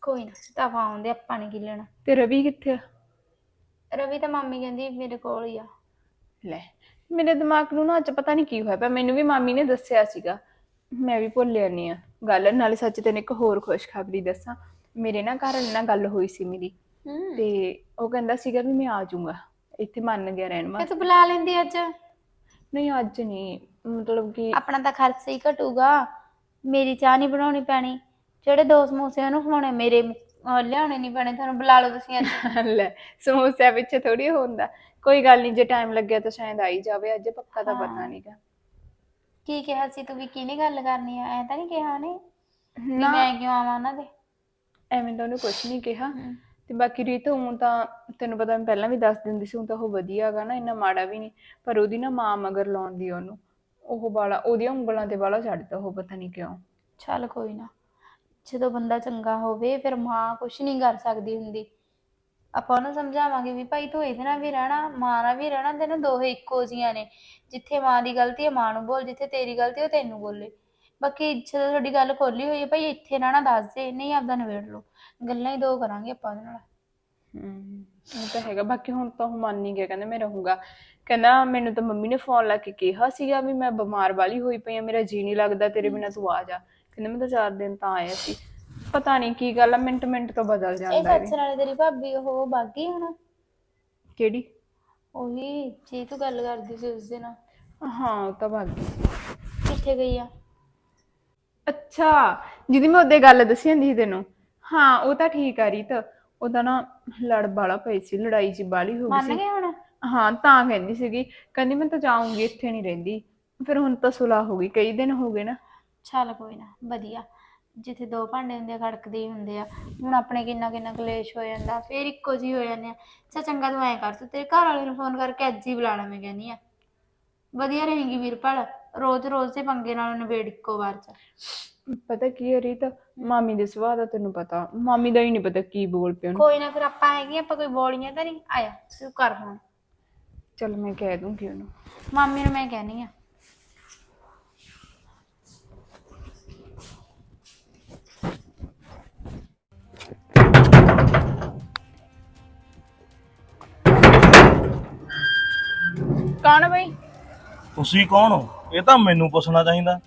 ਕੋਈ ਨਾ ਦਫਾ ਆਉਂਦੇ ਆਪਾਂ ਨੇ ਕੀ ਲੈਣਾ ਤੇ ਰਵੀ ਕਿੱਥੇ ਆ? ਰਵੀ ਤਾਂ ਮਾਮੀ ਕਹਿੰਦੀ ਮੇਰੇ ਕੋਲ ਹੀ ਆ। ਲੈ ਮੇਰੇ ਦਿਮਾਗ ਨੂੰ ਨਾ ਅੱਜ ਪਤਾ ਨਹੀਂ ਕੀ ਹੋਇਆ ਪਿਆ ਮੈਨੂੰ ਵੀ ਮਾਮੀ ਨੇ ਦੱਸਿਆ ਸੀਗਾ। ਮੈਂ ਵੀ ਭੁੱਲ ਜਾਂਦੀ ਆ। ਗੱਲ ਨਾਲੇ ਸੱਚ ਤੈਨੂੰ ਇੱਕ ਹੋਰ ਖੁਸ਼ਖਬਰੀ ਦੱਸਾਂ। ਮੇਰੇ ਨਾ ਘਰ ਨਾਲ ਗੱਲ ਹੋਈ ਸੀ ਮੇਰੀ। ਹੂੰ। ਤੇ ਉਹ ਕਹਿੰਦਾ ਸੀਗਾ ਵੀ ਮੈਂ ਆ ਜਾਊਂਗਾ। ਇੱਥੇ ਮੰਨ ਗਿਆ ਰਹਿਣ ਵਾਸਤੇ ਤੂੰ ਬੁਲਾ ਲੈਂਦੀ ਅੱਜ? ਨਹੀਂ ਅੱਜ ਨਹੀਂ। ਮਤਲਬ ਕਿ ਆਪਣਾ ਤਾਂ ਖਰਚ ਹੀ ਘਟੂਗਾ। ਮੇਰੀ ਚਾਹ ਨਹੀਂ ਬਣਾਉਣੀ ਪੈਣੀ। ਜਿਹੜੇ ਦੋ ਸਮੋਸੇ ਉਹਨੂੰ ਖਵਾਉਣੇ ਮੇਰੇ ਅਹ ਲਿਆਉਣੇ ਨਹੀਂ ਪੈਣੇ ਤੁਹਾਨੂੰ ਬੁਲਾ ਲਓ ਤੁਸੀਂ ਅੱਜ। [LAUGHS] ਲੈ ਸਮੋਸਿਆਂ ਪਿੱਛੇ ਥੋੜੀ ਹੁੰਦਾ। ਕੋਈ ਗੱਲ ਨਹੀਂ ਜੇ ਟਾਈਮ ਲੱਗਿਆ ਤਾਂ ਸ਼ਾਇਦ ਆ ਹੀ ਜਾਵੇ। ਅੱਜ ਪੱਕਾ ਤਾਂ ਪਤਾ ਹਾਂ। ਨਹੀਂਗਾ ਕੀ ਕਿਹਾ ਸੀ ਤੂੰ ਵੀ? ਕਿਹਨੇ ਗੱਲ ਕਰਨੀ ਆ? ਐ ਤਾਂ ਨਹੀਂ ਕਿਹਾ ਨੇ ਵੀ ਨਾ। ਮੈਂ ਕਿਉਂ ਆਵਾਂ ਉਹਨਾਂ ਦੇ? ਐਵੇਂ ਤਾਂ ਉਹਨੇ ਕੁਝ ਨਹੀਂ ਕਿਹਾ। ਹਮ। ਤੇ ਬਾਕੀ ਰੀਤ, ਹੁਣ ਤਾਂ ਤੈਨੂੰ ਪਤਾ ਮੈਂ ਪਹਿਲਾਂ ਵੀ ਦੱਸ ਦਿੰਦੀ ਸੀ ਹੂੰ ਤਾਂ ਉਹ ਵਧੀਆ ਹੈਗਾ ਨਾ, ਇੰਨਾ ਮਾੜਾ ਵੀ ਨਹੀਂ। ਪਰ ਉਹਦੀ ਨਾ ਮਾਂ ਮਗਰ ਲਾਉਂਦੀ ਆ ਉਹਨੂੰ। ਉਹ ਬਾਲਾ ਉਹਦੀਆਂ ਉਂਗਲਾਂ ਤੇ ਬਾਲਾ ਛੱਡਦਾ ਉਹ ਪਤਾ ਨਹੀਂ ਕਿਉਂ। ਚੱਲ ਕੋਈ ਨਾ। ਜਦੋਂ ਬੰਦਾ ਚੰਗਾ ਹੋਵੇ, ਫਿਰ ਮਾਂ ਕੁਛ ਨਹੀਂ ਕਰ ਸਕਦੀ ਹੁੰਦੀ। ਆਪਾਂ ਉਹਨੂੰ ਸਮਝਾਵਾਂਗੇ ਵੀ ਭਾਈ ਤੂੰ ਇਹਦੇ ਨਾਲ ਵੀ ਰਹਿਣਾ, ਮਾਂ ਨਾਲ ਵੀ ਰਹਿਣਾ, ਤੈਨੂੰ ਦੋਹੇ ਇੱਕੋ ਜੀਆਂ ਨੇ। ਜਿੱਥੇ ਮਾਂ ਦੀ ਗਲਤੀ ਹੈ ਮਾਂ ਨੂੰ ਬੋਲ, ਜਿੱਥੇ ਤੇਰੀ ਗਲਤੀ ਉਹ ਤੈਨੂੰ ਬੋਲੇ। ਬਾਕੀ ਜਦੋਂ ਤੁਹਾਡੀ ਗੱਲ ਖੋਲੀ ਹੋਈ ਹੈ ਭਾਈ ਇੱਥੇ ਰਹਿਣਾ ਦੱਸ ਦੇ, ਨਹੀਂ ਆਪਦਾ ਨਿਬੇੜ ਲਓ। ਗੱਲਾਂ ਹੀ ਦੋ ਕਰਾਂਗੇ ਆਪਾਂ ਉਹਦੇ ਨਾਲ। ਹਮ ਉਹ ਤਾਂ ਹੈਗਾ। ਬਾਕੀ ਹੁਣ ਤਾਂ ਉਹ ਮੰਨ ਨਹੀਂ ਗਿਆ ਕਹਿੰਦਾ ਮੈਂ ਰਹੂੰਗਾ। ਕਹਿੰਦਾ ਮੈਨੂੰ ਤਾਂ ਮੰਮੀ ਨੇ ਫੋਨ ਲਾ ਕੇ ਕਿਹਾ ਸੀਗਾ ਵੀ ਮੈਂ ਬਿਮਾਰ ਵਾਲੀ ਹੋਈ ਪਈ ਆ ਮੇਰਾ ਜੀ ਨਹੀਂ ਲੱਗਦਾ ਤੇਰੇ ਬਿਨਾਂ ਤੂੰ ਆ ਜਾ। ਕਹਿੰਦਾ ਮੈਂ ਤਾਂ ਚਾਰ ਦਿਨ ਤਾਂ ਆਇਆ ਸੀ। ਪਤਾ ਨਹੀਂ ਕੀ ਗੱਲ ਆ ਮਿੰਟ ਮਿੰਟ ਤੋਂ ਬਦਲ ਇਹ ਜਾਂਦਾ ਹੈ ਸੱਚ ਨਾਲੇ ਤੇਰੀ ਭਾਬੀ ਉਹ ਬਾਗੀ ਹੁਣ? ਕਿਹੜੀ? ਉਹੀ ਜੀ ਤੂੰ ਗੱਲ ਕਰਦੀ ਸੀ ਉਸ ਦਿਨ। ਹਾਂ ਉਹ ਤਾਂ ਗਈ ਕਿੱਥੇ ਗਈ ਆ? ਅੱਛਾ ਜਿਹਦੀ ਮੈਂ ਉਹਦੇ ਗੱਲ ਦੱਸੀ ਜਾਂਦੀ ਸੀ ਤੈਨੂੰ। ਹਾਂ ਉਹ ਤਾਂ ਠੀਕ ਆ ਰੀਤ। ਉਹਦਾ ਨਾ ਲੜ ਬਾਲਾ ਪਈ ਸੀ ਲੜਾਈ ਜੀ ਬਾਲੀ ਹੋ ਗਈ ਮੰਨ ਸੀ। ਗਏ ਹੁਣ? ਹਾਂ ਤਾਂ ਕਹਿੰਦੀ ਸੀਗੀ। ਕਹਿੰਦੀ ਮੈਂ ਤਾਂ ਜਾਊਂਗੀ ਇੱਥੇ ਨਹੀਂ ਰਹਿੰਦੀ। ਫਿਰ ਹੁਣ ਤਾਂ ਸੁਲਾਹ ਹੋ ਗਈ ਕਈ ਦਿਨ ਹੋ ਗਏ ਨਾ। ਚੱਲ ਕੋਈ ਨਾ ਵਧੀਆ। ਜਿੱਥੇ ਦੋ ਭਾਂਡੇ ਹੁੰਦੇ ਆ ਖੜਕਦੇ ਹੀ ਹੁੰਦੇ ਆ। ਹੁਣ ਆਪਣੇ ਕਿੰਨਾ ਕਿੰਨਾ ਕਲੇਸ਼ ਹੋ ਜਾਂਦਾ ਫੇਰ ਇੱਕੋ ਜਿਹੀ ਹੋ ਜਾਂਦੇ ਆ। ਚਾ ਚੰਗਾ ਤੂੰ ਐਂ ਕਰ ਤੂੰ ਤੇਰੇ ਘਰ ਵਾਲੇ ਨੂੰ ਫੋਨ ਕਰਕੇ ਅੱਜ ਹੀ ਬੁਲਾਣਾ ਮੈਂ ਕਹਿੰਦੀ ਆ। ਵਧੀਆ ਰਹੇਗੀ ਵੀਰਪਾਲ ਰੋਜ਼ ਰੋਜ਼ ਦੇ ਪੰਗੇ ਨਾਲ ਨਿਬੇੜ ਇੱਕੋ ਵਾਰ ਚ। ਪਤਾ ਕੀ ਹੈ ਰੀਤ? ਮਾਮੀ ਦੇ ਸੁਭਾਅ ਦਾ ਤੈਨੂੰ ਪਤਾ। ਮਾਮੀ ਦਾ ਹੀ ਨਹੀਂ ਪਤਾ ਕੀ ਬੋਲ ਪਿਆ ਉਹਨੂੰ। ਕੋਈ ਨਾ ਫਿਰ ਆਪਾਂ ਹੈਗੇ ਆਪਾਂ ਕੋਈ ਬੋਲੀਆਂ ਤਾਂ ਨਹੀਂ। ਆਇਆ ਤੂੰ ਕਰ ਹੁਣ। ਚਲ ਮੈਂ ਕਹਿ ਦੂੰਗੀ ਉਹਨੂੰ। ਮਾਮੀ ਨੂੰ ਮੈਂ ਕਹਿਣੀ ਆ। ਕੌਣ ਬਈ? ਤੁਸੀਂ ਕੌਣ ਹੋ? ਇਹ ਤਾਂ ਮੈਨੂੰ ਪੁੱਛਣਾ ਚਾਹੀਦਾ।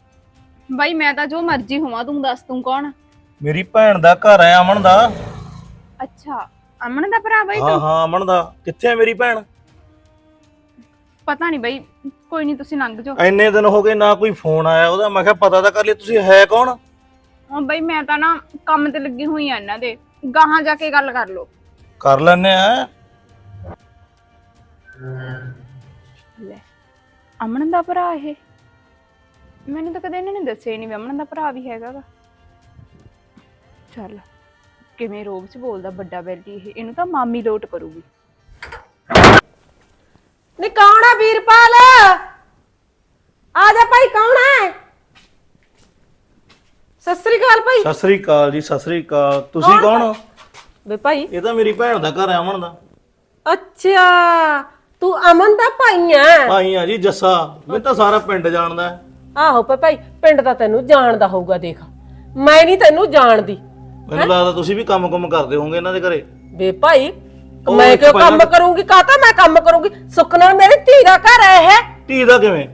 ਬਾਈ ਮੈਂ ਤਾਂ ਜੋ ਮਰਜ਼ੀ ਹੋਵਾਂ ਤੂੰ ਦੱਸ ਤੂੰ ਕੌਣ ਮੇਰੀ ਭੈਣ ਦਾ ਘਰ ਹੈ ਅਮਨ ਦਾ। ਅੱਛਾ ਅਮਨ ਦਾ ਭਰਾ ਬਾਈ ਹਾਂ ਤੂੰ? ਹਾਂ ਅਮਨ ਦਾ। ਕਿੱਥੇ ਹੈ ਮੇਰੀ ਭੈਣ? ਪਤਾ ਨਹੀਂ ਬਾਈ ਕੋਈ ਨਹੀਂ ਤੁਸੀਂ ਲੰਘ ਜਾਓ। ਐਨੇ ਦਿਨ ਹੋ ਗਏ ਨਾ ਕੋਈ ਫੋਨ ਆਇਆ ਉਹਦਾ ਮੈਂ ਕਿਹਾ ਪਤਾ ਤਾਂ ਕਰ ਲਿਆ ਤੁਸੀਂ ਹੈ ਕੌਣ? ਹਾਂ ਬਾਈ ਮੈਂ ਤਾਂ ਨਾ ਕੰਮ ਤੇ ਲੱਗੀ ਹੋਈ ਆ ਇਹਨਾਂ ਦੇ। ਗਾਹਾਂ ਜਾ ਕੇ ਗੱਲ ਕਰ ਲਓ। ਕਰ ਲੈਨੇ ਆ। ਲੈ ਅਮਨ ਦਾ ਭਰਾ ਇਹ। ਮੈਨੂੰ ਤਾਂ ਕਦੇ ਇਹਨਾਂ ਨੇ ਦੱਸਿਆ ਹੀ ਨਹੀਂ ਵੀ ਅਮਨ ਦਾ ਭਰਾ ਵੀ ਹੈਗਾ ਗਾ ਚੱਲ ਕਿਵੇਂ ਰੋਬ ਚ ਬੋਲਦਾ ਵੱਡਾ ਬੈਲੀ ਇਹ ਇਹਨੂੰ ਤਾਂ ਮਾਮੀ ਲੋਟ ਕਰੂਗੀ। ਨੀ ਕੌਣ ਆ ਵੀਰਪਾਲ? ਆ ਜਾ ਭਾਈ ਕੌਣ ਹੈ ਸਤਿ ਸ੍ਰੀ ਅਕਾਲ ਭਾਈ। ਸਤਿ ਸ੍ਰੀ ਅਕਾਲ ਜੀ ਸਤਿ ਸ੍ਰੀ ਅਕਾਲ। ਤੁਸੀਂ ਕੌਣ? ਹੋ? ਵੇ ਭਾਈ। ਇਹ ਤਾਂ ਮੇਰੀ ਭੈਣ ਦਾ ਘਰ ਹੈ ਅਮਨ ਦਾ। ਅੱਛਾ ਤੂੰ ਅਮਨ ਦਾ ਭਾਈ ਐ ਭਾਈ ਆ ਜੀ ਜੱਸਾ। ਮੈਂ ਤਾਂ ਸਾਰਾ ਪਿੰਡ ਜਾਣਦਾ। ਹੈ। ਆਹੋ ਭਾਈ ਭਾਈ ਪਿੰਡ ਦਾ ਤੈਨੂੰ ਜਾਣਦਾ ਹੋਊਗਾ ਦੇਖ। ਮੈਂ ਨਹੀਂ ਤੈਨੂੰ ਜਾਣਦੀ। ਮੈਨੂੰ ਲੱਗਦਾ ਤੁਸੀਂ ਵੀ ਕੰਮ ਕੁਮ ਕਰਦੇ ਹੋਵੋਗੇ ਇਹਨਾਂ ਦੇ ਘਰੇ। ਵੇ ਭਾਈ ਉਹ ਮੈਂ ਇੱਕ ਕਿਉਂ ਕੰਮ ਪਹਿਲਾਂ- ਕਰੂੰਗੀ? ਕਾਹਤਾ ਮੈਂ ਕੰਮ ਕਰੂੰਗੀ? ਸੁੱਖ ਨਾਲ ਮੇਰੀ ਧੀ ਦਾ ਘਰ ਹੈ ਇਹ। ਧੀ ਦਾ ਕਿਵੇਂ?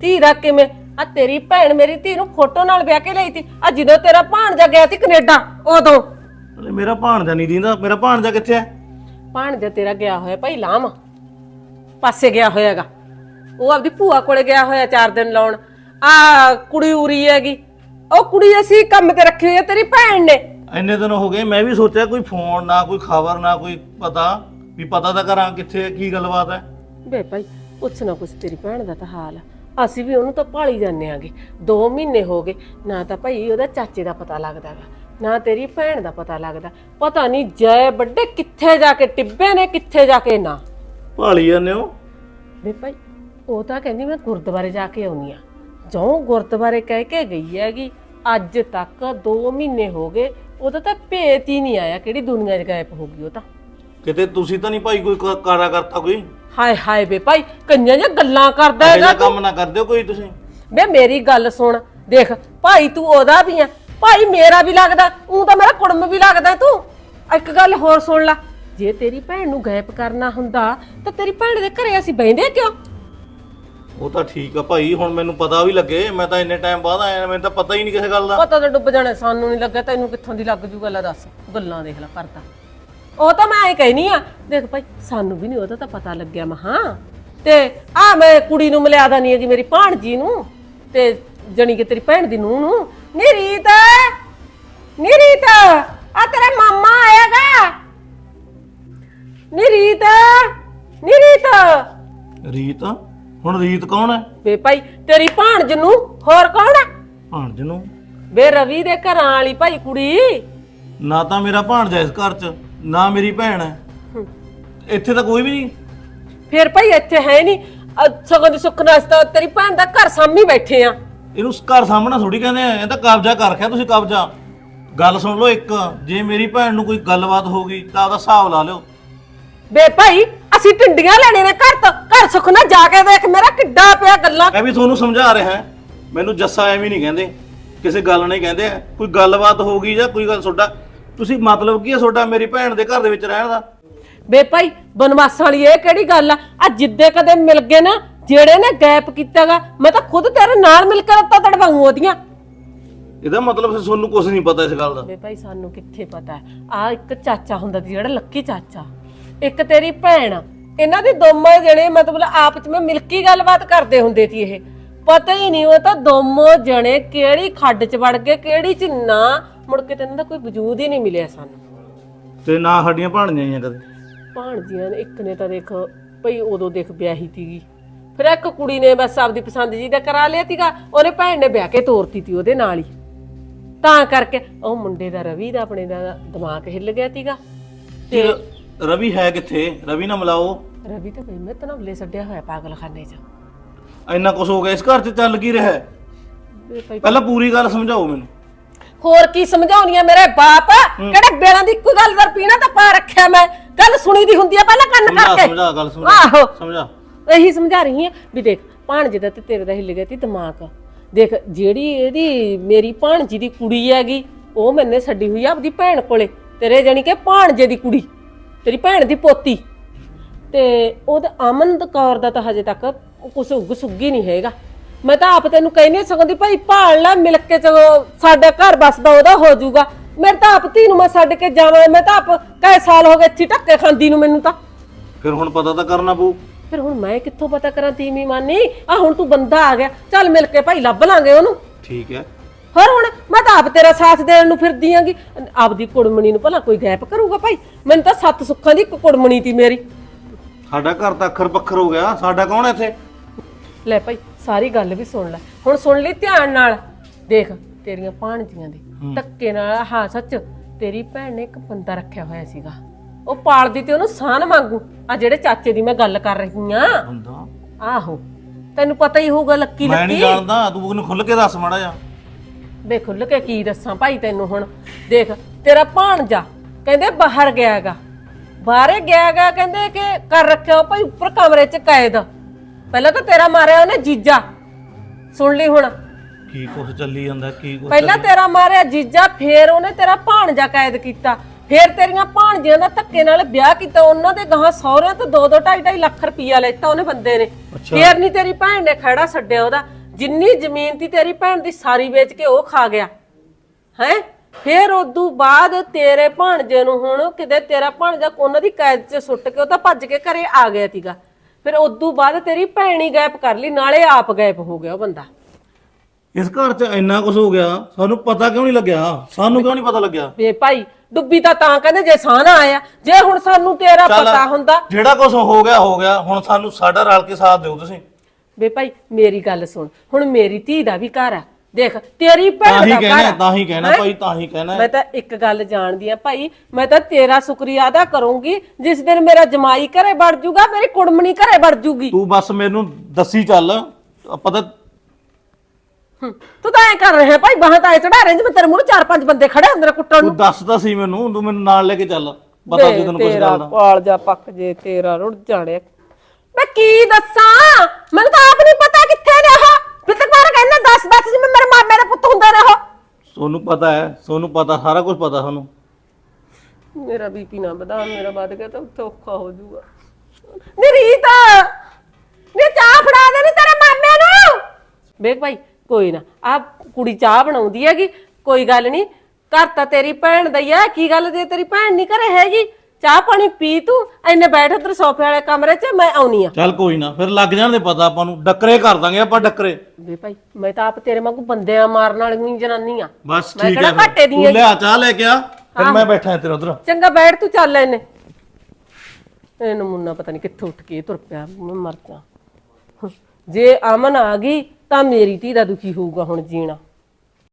ਧੀ ਦਾ ਕਿਵੇਂ? ਆ ਤੇਰੀ ਭੈਣ ਮੇਰੀ ਧੀ ਨੂੰ ਫੋਟੋ ਨਾਲ ਵਿਆਹ ਕੇ ਲਈ ਤੀ ਆ ਜਦੋਂ ਤੇਰਾ ਭਾਣਜਾ ਗਿਆ ਸੀ ਕੈਨੇਡਾ ਉਦੋਂ। ਅਰੇ ਮੇਰਾ ਭਾਣਜਾ ਨਹੀਂ ਦਿੰਦਾ। ਮੇਰਾ ਭਾਣਜਾ ਕਿੱਥੇ ਹੈ? ਭਾਣਜਾ ਤੇਰਾ ਗਿਆ ਹੋਇਆ ਭਾਈ ਲਾਮ ਪਾਸੇ ਗਿਆ ਹੋਇਆਗਾ ਉਹ ਆਪਦੀ ਭੂਆ ਕੋਲੇ ਗਿਆ ਹੋਇਆ ਚਾਰ ਦਿਨ ਲਾਉਣ। ਆ ਕੁੜੀ ਉਰੀ ਹੈਗੀ। ਉਹ ਕੁੜੀ ਅਸੀਂ ਕੰਮ ਤੇ ਰੱਖੀ ਹੋਈ ਹੈ ਤੇਰੀ ਭੈਣ ਨੇ। ਇੰਨੇ ਦਿਨ ਹੋ ਗਏ ਮੈਂ ਵੀ ਸੋਚਿਆ ਕੋਈ ਫੋਨ ਨਾ ਕੋਈ ਖਬਰ ਨਾ ਕੋਈ ਪਤਾ ਵੀ ਪਤਾ ਤਾਂ ਕਰਾਂ ਕਿੱਥੇ ਹੈ, ਕੀ ਗੱਲਬਾਤ ਹੈ। ਵੇ ਭਾਈ ਪੁੱਛ ਨਾ ਕੁਛ ਤੇਰੀ ਭੈਣ ਦਾ ਤਾਂ ਹਾਲ ਆ। ਅਸੀਂ ਵੀ ਉਹਨੂੰ ਤਾਂ ਭਾਲੀ ਜਾਂਦੇ ਆਂਗੇ। 2 ਮਹੀਨੇ ਹੋ ਗਏ ਨਾ ਤਾਂ ਭਾਈ ਉਹਦਾ ਚਾਚੇ ਦਾ ਪਤਾ ਲੱਗਦਾਗਾ ਨਾ ਤੇਰੀ ਭੈਣ ਦਾ ਪਤਾ ਲੱਗਦਾ। ਪਤਾ ਨਹੀਂ ਜੈ ਵੱਡੇ ਕਿੱਥੇ ਜਾ ਕੇ ਟਿੱਬੇ ਨੇ ਕਿੱਥੇ ਜਾ ਕੇ ਨਾ। ਭਾਲੀ ਜਾਂਦੇ ਹੋ? ਵੇ ਭਾਈ ਉਹ ਤਾਂ ਕਹਿੰਦੀ ਮੈਂ ਗੁਰਦੁਆਰੇ ਜਾ ਕੇ ਆਉਣੀ ਆ। ਜੋ ਗੁਰਦੁਆਰੇ ਕਹਿ ਕੇ ਗਈ ਹੈਗੀ ਅੱਜ ਤੱਕ 2 ਮਹੀਨੇ ਹੋ ਗਏ ਉਹਦਾ ਤਾਂ ਭੇਤ ਹੀ ਨਹੀਂ ਆਇਆ ਕਿਹੜੀ ਦੁਨੀਆ 'ਚ ਗਾਇਬ ਹੋ ਗਈ ਉਹ ਤਾਂ। ਕਿਤੇ ਤੁਸੀਂ ਤਾਂ ਨਹੀਂ ਭਾਈ ਕੋਈ ਕ- ਕਾਰਾ ਕਰਤਾ ਕੋਈ? ਹਾਏ ਹਾਏ ਵੇ ਭਾਈ ਕੰਨਾਂ ਜਿਹੀਆਂ ਗੱਲਾਂ ਕਰਦਾ ਇਹੋ ਹੈਗਾ ਜਿਹਾ ਕੰਮ ਨਾ ਕਰਦੇ ਹੋ ਕੋਈ ਤੁਸੀਂ? ਵੇ ਮੇਰੀ ਗੱਲ ਸੁਣ ਦੇਖ ਭਾਈ ਤੂੰ ਉਹਦਾ ਵੀ ਆ ਭਾਈ ਮੇਰਾ ਵੀ ਲੱਗਦਾ ਉਹ ਤਾਂ ਮੇਰਾ ਕੁੜਮ ਵੀ ਲੱਗਦਾ ਤੂੰ। ਇੱਕ ਗੱਲ ਹੋਰ ਸੁਣ ਲੈ ਜੇ ਤੇਰੀ ਭੈਣ ਨੂੰ ਗਾਇਬ ਕਰਨਾ ਹੁੰਦਾ ਤਾਂ ਤੇਰੀ ਭੈਣ ਦੇ ਘਰੇ ਅਸੀਂ ਬੈਂਦੇ ਕਿਉਂ? ਉਹ ਤਾਂ ਠੀਕ ਆ ਭਾਈ ਹੁਣ ਮੈਨੂੰ ਪਤਾ ਵੀ ਲੱਗੇ ਮੈਂ ਤਾਂ ਇੰਨੇ ਟਾਈਮ ਬਾਅਦ ਆਇਆ ਮੈਨੂੰ ਤਾਂ ਪਤਾ ਹੀ ਨਹੀਂ ਕਿਸੇ ਗੱਲ ਦਾ। ਪਤਾ ਤਾਂ ਡੁੱਬ ਜਾਣਾ ਸਾਨੂੰ ਨਹੀਂ ਲੱਗਾ ਤੈਨੂੰ ਕਿੱਥੋਂ ਦੀ ਲੱਗ ਜੂਗਾ ਲੈ ਦੱਸ ਗੱਲਾਂ ਦੇਖ ਲੈ ਕਰਦਾ। ਉਹ ਤਾਂ ਮੈਂ ਐ ਕਹਿਨੀ ਆ ਦੇਖ ਭਾਈ ਸਾਨੂੰ ਵੀ ਨਹੀਂ ਉਹਦਾ ਤਾਂ ਪਤਾ ਲੱਗਿਆ ਮਹਾ। ਤੇ ਆ ਮੈਂ ਕੁੜੀ ਨੂੰ ਮਿਲਿਆਦਾ ਨਹੀਂ ਹੈਗੀ ਮੇਰੀ ਭਾਣਜੀ ਨੂੰ ਤੇ ਜਣੀ ਕਿ ਤੇਰੀ ਭੈਣ ਦੀ ਨੂੰਹ ਨੂੰ। ਨੀ ਰੀਤ ਨੀ ਰੀਤ ਆ ਤੇਰਾ ਮਾਮਾ ਆਏਗਾ ਨੀ ਰੀਤ ਨੀ ਰੀਤ। ਰੀਤ? ਹੁਣ ਰੀਤ ਕੌਣ ਹੈ? ਵੇ ਭਾਈ ਤੇਰੀ ਭਾਣਜ ਨੂੰ ਹੋਰ ਕੌਣ ਆ ਭਾਣਜ ਨੂੰ ਵੇ ਰਵੀ ਦੇ ਘਰਾਂ ਵਾਲੀ ਭਾਈ ਕੁੜੀ। ਨਾ ਤਾਂ ਮੇਰਾ ਭਾਣਜਾ ਇਸ ਘਰ 'ਚ ਨਾ ਮੇਰੀ ਭੈਣ ਹੈ। ਇੱਥੇ ਤਾਂ ਕੋਈ ਵੀ ਨਹੀਂ। ਫਿਰ ਭਾਈ ਇੱਥੇ ਹੈ ਨਹੀਂ। ਸਗੋਂ ਦੀ ਸੁੱਖ ਨਾਲ ਅਸੀਂ ਤਾਂ ਤੇਰੀ ਭੈਣ ਦਾ ਘਰ ਸਾਹਮਣੇ ਬੈਠੇ ਆ। ਇਹਨੂੰ ਘਰ ਸਾਹਮਣਾ ਥੋੜੀ ਕਹਿੰਦੇ ਆ ਇਹ ਤਾਂ ਕਬਜ਼ਾ ਕਰ ਰੱਖਿਆ ਤੁਸੀਂ ਕਬਜ਼ਾ। ਗੱਲ ਸੁਣ ਲਓ ਇੱਕ ਜੇ ਮੇਰੀ ਭੈਣ ਨੂੰ ਕੋਈ ਗੱਲਬਾਤ ਹੋ ਗਈ ਤਾਂ ਉਹਦਾ ਹਿਸਾਬ ਲਾ ਲਿਓ। ਵੇ ਭਾਈ ਅਸੀਂ ਟਿੰਡੀਆਂ ਲੈਣੇ ਨੇ ਘਰ ਤੋਂ ਘਰ ਸੁੱਖ ਨਾਲ ਜਾ ਕੇ ਦੇਖ ਮੇਰਾ ਕਿੱਡਾ ਪਿਆ ਗੱਲਾਂ। ਮੈਂ ਵੀ ਤੁਹਾਨੂੰ ਸਮਝਾ ਰਿਹਾ ਮੈਨੂੰ ਜੱਸਾ ਐਵੇਂ ਨਹੀਂ ਕਹਿੰਦੇ। ਕਿਸੇ ਗੱਲ ਨਹੀਂ ਕਹਿੰਦੇ। ਕੋਈ ਗੱਲਬਾਤ ਹੋ ਗਈ ਜਾਂ ਕੋਈ ਗੱਲ ਤੁਹਾਡਾ ਤੁਸੀਂ ਮਤਲਬ ਕੀ ਹੈ ਤੁਹਾਡਾ ਮੇਰੀ ਭੈਣ ਦੇ ਘਰ ਦੇ ਵਿੱਚ ਰਹਿਣ ਦਾ? ਵੇ ਭਾਈ ਬਨਵਾਸ ਵਾਲੀ ਇਹ ਕਿਹੜੀ ਗੱਲ ਆ? ਆ ਜਿੱਦੇ ਕਦੇ ਮਿਲ ਗਏ ਨਾ ਜਿਹੜੇ ਨੇ ਗੈਪ ਕੀਤਾਗਾ ਮੈਂ ਤਾਂ ਖੁਦ ਤੇਰੇ ਨਾਲ ਮਿਲ ਕੇ ਰੱਤਾ ਤੜਵਾਉਂ ਉਹਦੀਆਂ। ਇਹਦਾ ਮਤਲਬ ਫਿਰ ਤੁਹਾਨੂੰ ਕੁਝ ਨਹੀਂ ਪਤਾ ਇਸ ਗੱਲ ਦਾ। ਵੇ ਭਾਈ ਸਾਨੂੰ ਕਿੱਥੇ ਪਤਾ ਆ ਇੱਕ ਚਾਚਾ ਹੁੰਦਾ ਸੀ ਜਿਹੜਾ ਲੱਕੀ ਚਾਚਾ। ਇੱਕ ਤੇਰੀ ਭੈਣ ਆ। ਇਹਨਾਂ ਦੇ ਦੋਵੇਂ ਜਣੇ ਮਤਲਬ ਆਪ ਚ ਮੈਂ ਮਿਲਕੀ ਗੱਲਬਾਤ ਕਰਦੇ ਹੁੰਦੇ ਸੀ ਇਹ। ਪਤਾ ਹੀ ਨਹੀਂ ਉਹ ਤਾਂ ਦੋਵੇਂ ਜਣੇ ਕਿਹੜੀ ਖੱਡ ਚ ਵੜ ਗਏ ਕਿਹੜੀ ਚ ਨਾ ਮੁੜ ਕੇ ਤਾਂ ਇਹਨਾਂ ਦਾ ਕੋਈ ਵਜੂਦ ਹੀ ਨਹੀਂ ਮਿਲਿਆ ਸਾਨੂੰ। ਤੇ ਨਾ ਸਾਡੀਆਂ ਭਾਣੀਆਂ ਹੀ ਆ ਕਦੇ? ਭਾਣਜੀਆਂ ਨੇ ਇੱਕ ਨੇ ਤਾਂ ਦੇਖ ਭਈ ਉਦੋਂ ਦੇਖ ਵਿਆਹੀ ਤੀਗੀ ਫਿਰ ਇੱਕ ਕੁੜੀ ਨੇ ਬਸ ਆਪਦੀ ਪਸੰਦ ਜੀ ਦਾ ਕਰਾ ਲਿਆ ਤੀਗਾ ਉਹਨੇ ਭੈਣ ਨੇ ਵਿਆਹ ਕੇ ਤੋਰਤੀ ਤੀ ਉਹਦੇ ਨਾਲ ਹੀ। ਤਾਂ ਕਰਕੇ ਉਹ ਮੁੰਡੇ ਦਾ ਰਵੀ ਦਾ ਆਪਣੇ ਦਾ ਦਿਮਾਗ ਹਿੱਲ ਗਿਆ ਤੀਗਾ ਤੇ ਰਵੀ ਹੈ ਕਿੱਥੇ? ਰਵੀ ਨਾਲ ਮਿਲਾਓ। ਰਵੀ ਤਾਂ ਬਈ ਮੈਂ ਤਨਵਲੇ ਛੱਡਿਆ ਹੋਇਆ ਪਾਗਲਖਾਨੇ 'ਚ। ਇੰਨਾ ਕੁਝ ਹੋ ਗਿਆ ਇਸ ਘਰ 'ਚ ਚੱਲ ਕੀ ਰਿਹਾ? ਹੈ? ਵੇ ਭਾਈ ਪਹਿਲਾਂ ਪੂਰੀ ਗੱਲ ਸਮਝਾਓ ਮੈਨੂੰ। ਹੋਰ ਕੀ ਸਮਝਾਉਣੀ ਆ ਮੇਰੇ ਬਾਪ? ਕਿਹੜੇ ਬੇਲਾਂ ਦੀ ਗੱਲ ਦਰ ਪੀਣਾ ਤਾਂ ਪਾ ਰੱਖਿਆ ਮੈਂ। ਗੱਲ ਸੁਣੀ ਦੀ ਹੁੰਦੀ ਆ ਪਹਿਲਾਂ ਕੰਨ ਸਮਝਾ ਕਰਕੇ। ਸਮਝਾ ਗੱਲ ਸਮਝਾ ਆਹੋ। ਸਮਝਾ। ਇਹੀ ਸਮਝਾ ਰਹੀ ਆ ਵੀ ਦੇਖ ਭਾਣਜੇ ਦਾ ਤੇ ਤੇਰੇ ਦਾ ਹਿੱਲ ਗਿਆ ਤੀ ਦਿਮਾਗ। ਦੇਖ ਜਿਹੜੀ ਇਹਦੀ ਮੇਰੀ ਭਾਣਜੀ ਦੀ ਕੁੜੀ ਹੈਗੀ ਉਹ ਮੈਨੇ ਛੱਡੀ ਹੋਈ ਆ ਆਪਦੀ ਭੈਣ ਕੋਲੇ। ਤੇਰੇ ਜਾਨੀ ਕਿ ਭਾਣਜੇ ਦੀ ਕੁੜੀ। ਤੇਰੀ ਭੈਣ ਦੀ ਪੋਤੀ। ਤੇ ਉਹਦਾ ਅਮਨ ਕੌਰ ਦਾ ਤਾਂ ਹਜੇ ਤੱਕ ਕੁਛ ਉੱਗ ਸੁੱਗੀ ਨਹੀਂ ਹੈਗਾ। ਮੈਂ ਤਾਂ ਆਪ ਤੈਨੂੰ ਕਹਿੰਨੀ ਸਕਦੀ ਦੀ ਭਾਈ ਭਾਲ ਲੈ ਮਿਲ ਕੇ ਚਲੋ ਸਾਡਾ ਘਰ ਬਸਦਾ ਉਹਦਾ ਹੋ ਜਾਊਗਾ। ਮੇਰੇ ਤਾਂ ਆਪ ਧੀ ਨੂੰ ਮੈਂ ਛੱਡ ਕੇ ਜਾਵਾਂ ਮੈਂ ਤਾਂ ਆਪ ਕਈ ਸਾਲ ਹੋ ਗਏ ਇੱਥੇ ਧੱਕੇ ਖਾਂਦੀ ਨੂੰ ਮੈਨੂੰ ਤਾਂ। ਫਿਰ ਹੁਣ ਪਤਾ ਤਾਂ ਕਰਨਾ ਪਊ। ਫਿਰ ਹੁਣ ਮੈਂ ਕਿੱਥੋਂ ਪਤਾ ਕਰਾਂ ਤੀਵੀਂ ਮਾਨੀ ਆ ਹੁਣ ਤੂੰ ਬੰਦਾ ਆ ਗਿਆ ਚੱਲ ਮਿਲ ਕੇ ਭਾਈ ਲੱਭ ਲਾਂਗੇ ਉਹਨੂੰ। ਠੀਕ ਹੈ। ਹੋਰ ਹੁਣ ਮੈਂ ਤਾਂ ਆਪ ਤੇਰਾ ਸਾਥ ਦੇਣ ਨੂੰ ਫਿਰਦੀ ਆਂਗੀ। ਆਪਦੀ ਕੁੜਮਣੀ ਨੂੰ ਭਲਾ ਕੋਈ ਗੈਪ ਕਰੂਗਾ ਭਾਈ? ਮੈਨੂੰ ਤਾਂ ਸੱਤ ਸੁੱਖਾਂ ਦੀ ਇੱਕ ਕੁੜਮਣੀ ਤੀ ਮੇਰੀ। ਸਾਡਾ ਘਰ ਤਾਂ ਅੱਖਰ ਪੱਖਰ ਹੋ ਗਿਆ। ਸਾਡਾ ਕੌਣ ਹੈ ਇੱਥੇ? ਲੈ ਭਾਈ ਸਾਰੀ ਗੱਲ ਵੀ ਸੁਣ ਲੈ। ਹੁਣ ਸੁਣ ਲਈ ਧਿਆਨ ਨਾਲ। ਦੇਖ ਤੇਰੀਆਂ ਭਾਣਜੀਆਂ ਦੇ। ਧੱਕੇ ਨਾਲ ਹਾਂ ਸੱਚ ਤੇਰੀ ਭੈਣ ਨੇ ਇੱਕ ਬੰਦਾ ਰੱਖਿਆ ਹੋਇਆ ਸੀਗਾ। ਉਹ ਪਾਲਦੀ ਤੇ ਉਹਨੂੰ ਸਾਨ ਮੰਗੂ ਆ ਜਿਹੜੇ ਚਾਚੇ ਦੀ ਮੈਂ ਗੱਲ ਕਰ ਰਹੀ ਆ। ਹੁੰਦਾ। ਆਹੋ। ਤੈਨੂੰ ਪਤਾ ਹੀ ਹੋਊਗਾ ਲੱਕੀ ਮੈਂ ਨਹੀਂ ਲੱਕੀ। ਜਾਣਦਾ। ਤੂੰ ਮੈਨੂੰ ਖੁੱਲ ਕੇ ਦੱਸ ਮਾੜਾ ਜਾ ਵੇ ਖੁੱਲ ਕੇ ਕੀ ਦੱਸਾਂ ਭਾਈ ਤੈਨੂੰ ਹੁਣ? ਦੇਖ ਤੇਰਾ ਭਾਣਜਾ ਕਹਿੰਦੇ ਬਾਹਰ ਗਿਆਗਾ ਬਾਹਰੇ ਗਿਆਗਾ ਕਹਿੰਦੇ ਕਿ ਕਰ ਰੱਖਿਆ ਭਾਈ ਉੱਪਰ ਕਮਰੇ 'ਚ ਕੈਦ। ਪਹਿਲਾਂ ਤਾਂ ਤੇਰਾ ਮਾਰਿਆ ਉਹਨੇ ਜੀਜਾ। ਸੁਣ ਲਈ ਹੁਣ। ਕੀ ਕੁਛ ਚੱਲੀ ਜਾਂਦਾ ਕੀ ਕੁਛ ਪਹਿਲਾਂ ਤੇਰਾ ਮਾਰਿਆ ਜੀਜਾ ਫੇਰ ਉਹਨੇ ਤੇਰਾ ਭਾਣਜਾ ਕੈਦ ਕੀਤਾ। ਫੇਰ ਤੇਰੀਆਂ ਭਾਣਜੀਆਂ ਦਾ ਧੱਕੇ ਨਾਲ ਵਿਆਹ ਕੀਤਾ। ਉਹਨਾਂ ਦੇ ਗਾਂ ਸਹੁਰਿਆਂ ਤੋਂ 2-2 2.5 ਲੱਖ ਰੁਪਈਆ ਲੈਤਾ ਉਹਨੇ ਬੰਦੇ ਨੇ। ਫੇਰ ਨਹੀਂ ਤੇਰੀ ਭੈਣ ਨੇ ਖੜਾ ਛੱਡਿਆ ਉਹਦਾ। ਜਿੰਨੀ ਜ਼ਮੀਨ ਤੀ ਤੇਰੀ ਭੈਣ ਦੀ ਸਾਰੀ ਵੇਚ ਕੇ ਉਹ ਖਾ ਗਿਆ। ਹੈ? ਫੇਰ ਉਦੋਂ ਬਾਅਦ ਤੇਰੇ ਭਾਣਜੇ ਨੂੰ ਹੁਣ ਕਿਤੇ ਤੇਰਾ ਭਾਣਜਾ ਉਹਨਾਂ ਦੀ ਕੈਦ 'ਚ ਸੁੱਟ ਕੇ ਉਹ ਤਾਂ ਭੱਜ ਕੇ ਘਰੇ ਆ ਗਿਆ ਤੀਗਾ। ਫਿਰ ਉਦੋਂ ਬਾਅਦ ਤੇਰੀ ਭੈਣ ਹੀ ਗਾਇਬ ਕਰ ਲਈ ਨਾਲੇ ਆਪ ਗਾਇਬ ਹੋ ਗਿਆ ਉਹ ਬੰਦਾ। ਇਸ ਘਰ 'ਚ ਇੰਨਾ ਕੁਝ ਹੋ ਗਿਆ ਸਾਨੂੰ ਪਤਾ ਕਿਉਂ ਨਹੀਂ ਲੱਗਿਆ? ਸਾਨੂੰ ਕਿਉਂ ਨਹੀਂ ਪਤਾ ਲੱਗਿਆ? ਵੇ ਭਾਈ ਡੁੱਬੀ ਤਾਂ ਤਾਂ ਕਹਿੰਦੇ ਜੇ ਸਾਨਾ ਆਇਆ ਜੇ ਹੁਣ ਸਾਨੂੰ ਤੇਰਾ ਚੱਲ, ਪਤਾ ਹੁੰਦਾ। ਜਿਹੜਾ ਕੁਝ ਹੋ ਗਿਆ ਹੋ ਗਿਆ। ਹੁਣ ਸਾਨੂੰ ਸਾਡਾ ਰਲ ਕੇ ਸਾਥ ਦਿਓ ਤੁਸੀਂ। ਵੇ ਭਾਈ ਮੇਰੀ ਗੱਲ ਸੁਣ। ਹੁਣ ਮੇਰੀ ਧੀ ਦਾ ਵੀ ਘਰ ਆ। ਦੇਖ ਤੇਰੀ ਤਾਂ ਭੈਣ ਹੀ ਦਾ ਘਰ ਕਹਿਣਾ ਆ। ਤਾਂ ਹੀ ਕਹਿਣਾ? ਭਾਈ ਤਾਂ ਹੀ ਕਹਿਣਾ ਮੈਂ ਤਾਂ ਇੱਕ ਗੱਲ ਜਾਣਦੀ ਆ ਭਾਈ ਮੈਂ ਤਾਂ ਤੇਰਾ ਸ਼ੁਕਰੀਆ ਅਦਾ ਕਰੂੰਗੀ। ਜਿਸ ਦਿਨ ਮੇਰਾ ਜਮਾਈ ਘਰੇ ਵੜ ਜੂਗਾ ਮੇਰੀ ਕੁੜਮਣੀ ਘਰੇ ਵੜ ਜੂਗੀ। ਤੂੰ ਬਸ ਮੈਨੂੰ ਦੱਸੀ ਚੱਲ। ਆਪਾਂ ਤਾਂ ਹੂੰ, ਤੂੰ ਤਾਂ ਐ ਕਰ ਰਿਹਾ ਭਾਈ ਬਾਹਾਂ ਤਾਂ ਐ ਚੜਾ ਰਹੇ ਜਿਵੇਂ ਤੇਰੇ ਮੂਹਰੇ ਚਾਰ ਪੰਜ ਬੰਦੇ ਖੜੇ ਹੁੰਦੇ ਨੇ ਕੁੱਟਣ ਨੂੰ। ਤੂੰ ਦੱਸਦਾ ਸੀ ਮੈਨੂੰ ਤੂੰ ਮੈਨੂੰ ਨਾਲ ਲੈ ਕੇ ਚੱਲ। ਪਤਾ ਜੇ ਤੈਨੂੰ ਕੁਝ ਤੇਰਾ ਗੱਲ ਦਾ। ਪਾਲ ਜਾ ਪੱਕ ਜੇ ਤੇਰਾ ਰੁੜ ਜਾਣਿਆ। ਮੈਂ ਕੀ ਦੱਸਾਂ? ਮੈਨੂੰ ਤਾਂ ਆਪ ਨਹੀਂ ਪਤਾ ਕਿੱਥੇ ਨੇ ਉਹ। ਫਿਰ ਤੱਕ ਮਾਰ ਕਹਿੰਦਾ ਦੱਸ ਦੱਸ ਜਿਵੇਂ ਮੇਰੇ ਮਾਮੇ ਦੇ ਪੁੱਤ ਹੁੰਦੇ ਉਹ ਸੋਨੂੰ ਪਤਾ ਹੈ ਸੋਨੂੰ ਪਤਾ ਸਾਰਾ ਕੁਝ ਪਤਾ ਸਾਨੂੰ। ਮੇਰਾ ਬੀਪੀ ਨਾ ਵਧਾ ਮੇਰਾ ਵੱਧ ਗਿਆ ਤਾਂ ਧੋਖਾ ਹੋ ਜਾਊਗਾ। ਨੀ ਰੀਤ ਨੀ ਚਾਹ ਫੜਾ ਦੇ ਨੀ ਤੇਰੇ ਮਾਮੇ ਨੂੰ। ਵੇਖ ਭਾਈ ਕੋਈ ਨਾ ਆ ਕੁੜੀ ਚਾਹ ਬਣਾਉਂਦੀ ਹੈਗੀ ਕੋਈ ਗੱਲ ਨਹੀਂ ਘਰ ਤਾਂ ਤੇਰੀ ਭੈਣ ਦਾ ਹੀ ਆ ਕੀ ਗੱਲ ਜੇ ਤੇਰੀ ਭੈਣ ਨਹੀਂ ਘਰੇ ਹੈਗੀ? ਚਾਹ ਪਾਣੀ ਪੀ ਤੂੰ ਐਨੇ ਬੈਠ ਉੱਧਰ ਸੋਫੇ ਵਾਲੇ ਕਮਰੇ 'ਚ ਮੈਂ ਆਉਣੀ ਆ। ਚੱਲ ਕੋਈ ਨਾ ਫਿਰ ਲੱਗ ਜਾਣ ਦੇ ਪਤਾ ਆਪਾਂ ਨੂੰ। ਡੱਕਰੇ ਕਰ ਦਾਂਗੇ ਆਪਾਂ ਡੱਕਰੇ। ਵੇ ਭਾਈ ਮੈਂ ਤਾਂ ਆਪ ਤੇਰੇ ਵਾਂਗੂ ਬੰਦਿਆਂ ਮਾਰਨ ਵਾਲੀ ਜਨਾਨੀ ਆ। ਬਸ ਮੈਂ ਠੀਕ ਕਿਹੜਾ ਹੈ ਫਿਰ। ਘਾਟੇ ਦੀ ਤੂੰ ਹੈਗੀ। ਲਿਆ ਚਾਹ ਲੈ ਕੇ ਆ ਫਿਰ ਮੈਂ ਬੈਠਾ ਤੇਰੇ ਉਧਰ। ਚੰਗਾ ਬੈਠ ਤੂੰ ਚੱਲ ਇਹਨੇ। ਇਹ ਨਮੂਨਾ ਪਤਾ ਨਹੀਂ ਕਿੱਥੋਂ ਉੱਠ ਕੇ ਤੁਰ ਪਿਆ ਮੈਂ ਮਰ ਜਾ। ਜੇ ਅਮਨ ਆ ਗਈ ਤਾਂ ਮੇਰੀ ਧੀ ਦਾ ਦੁਖੀ ਹੋਊਗਾ ਹੁਣ ਜੀਣਾ।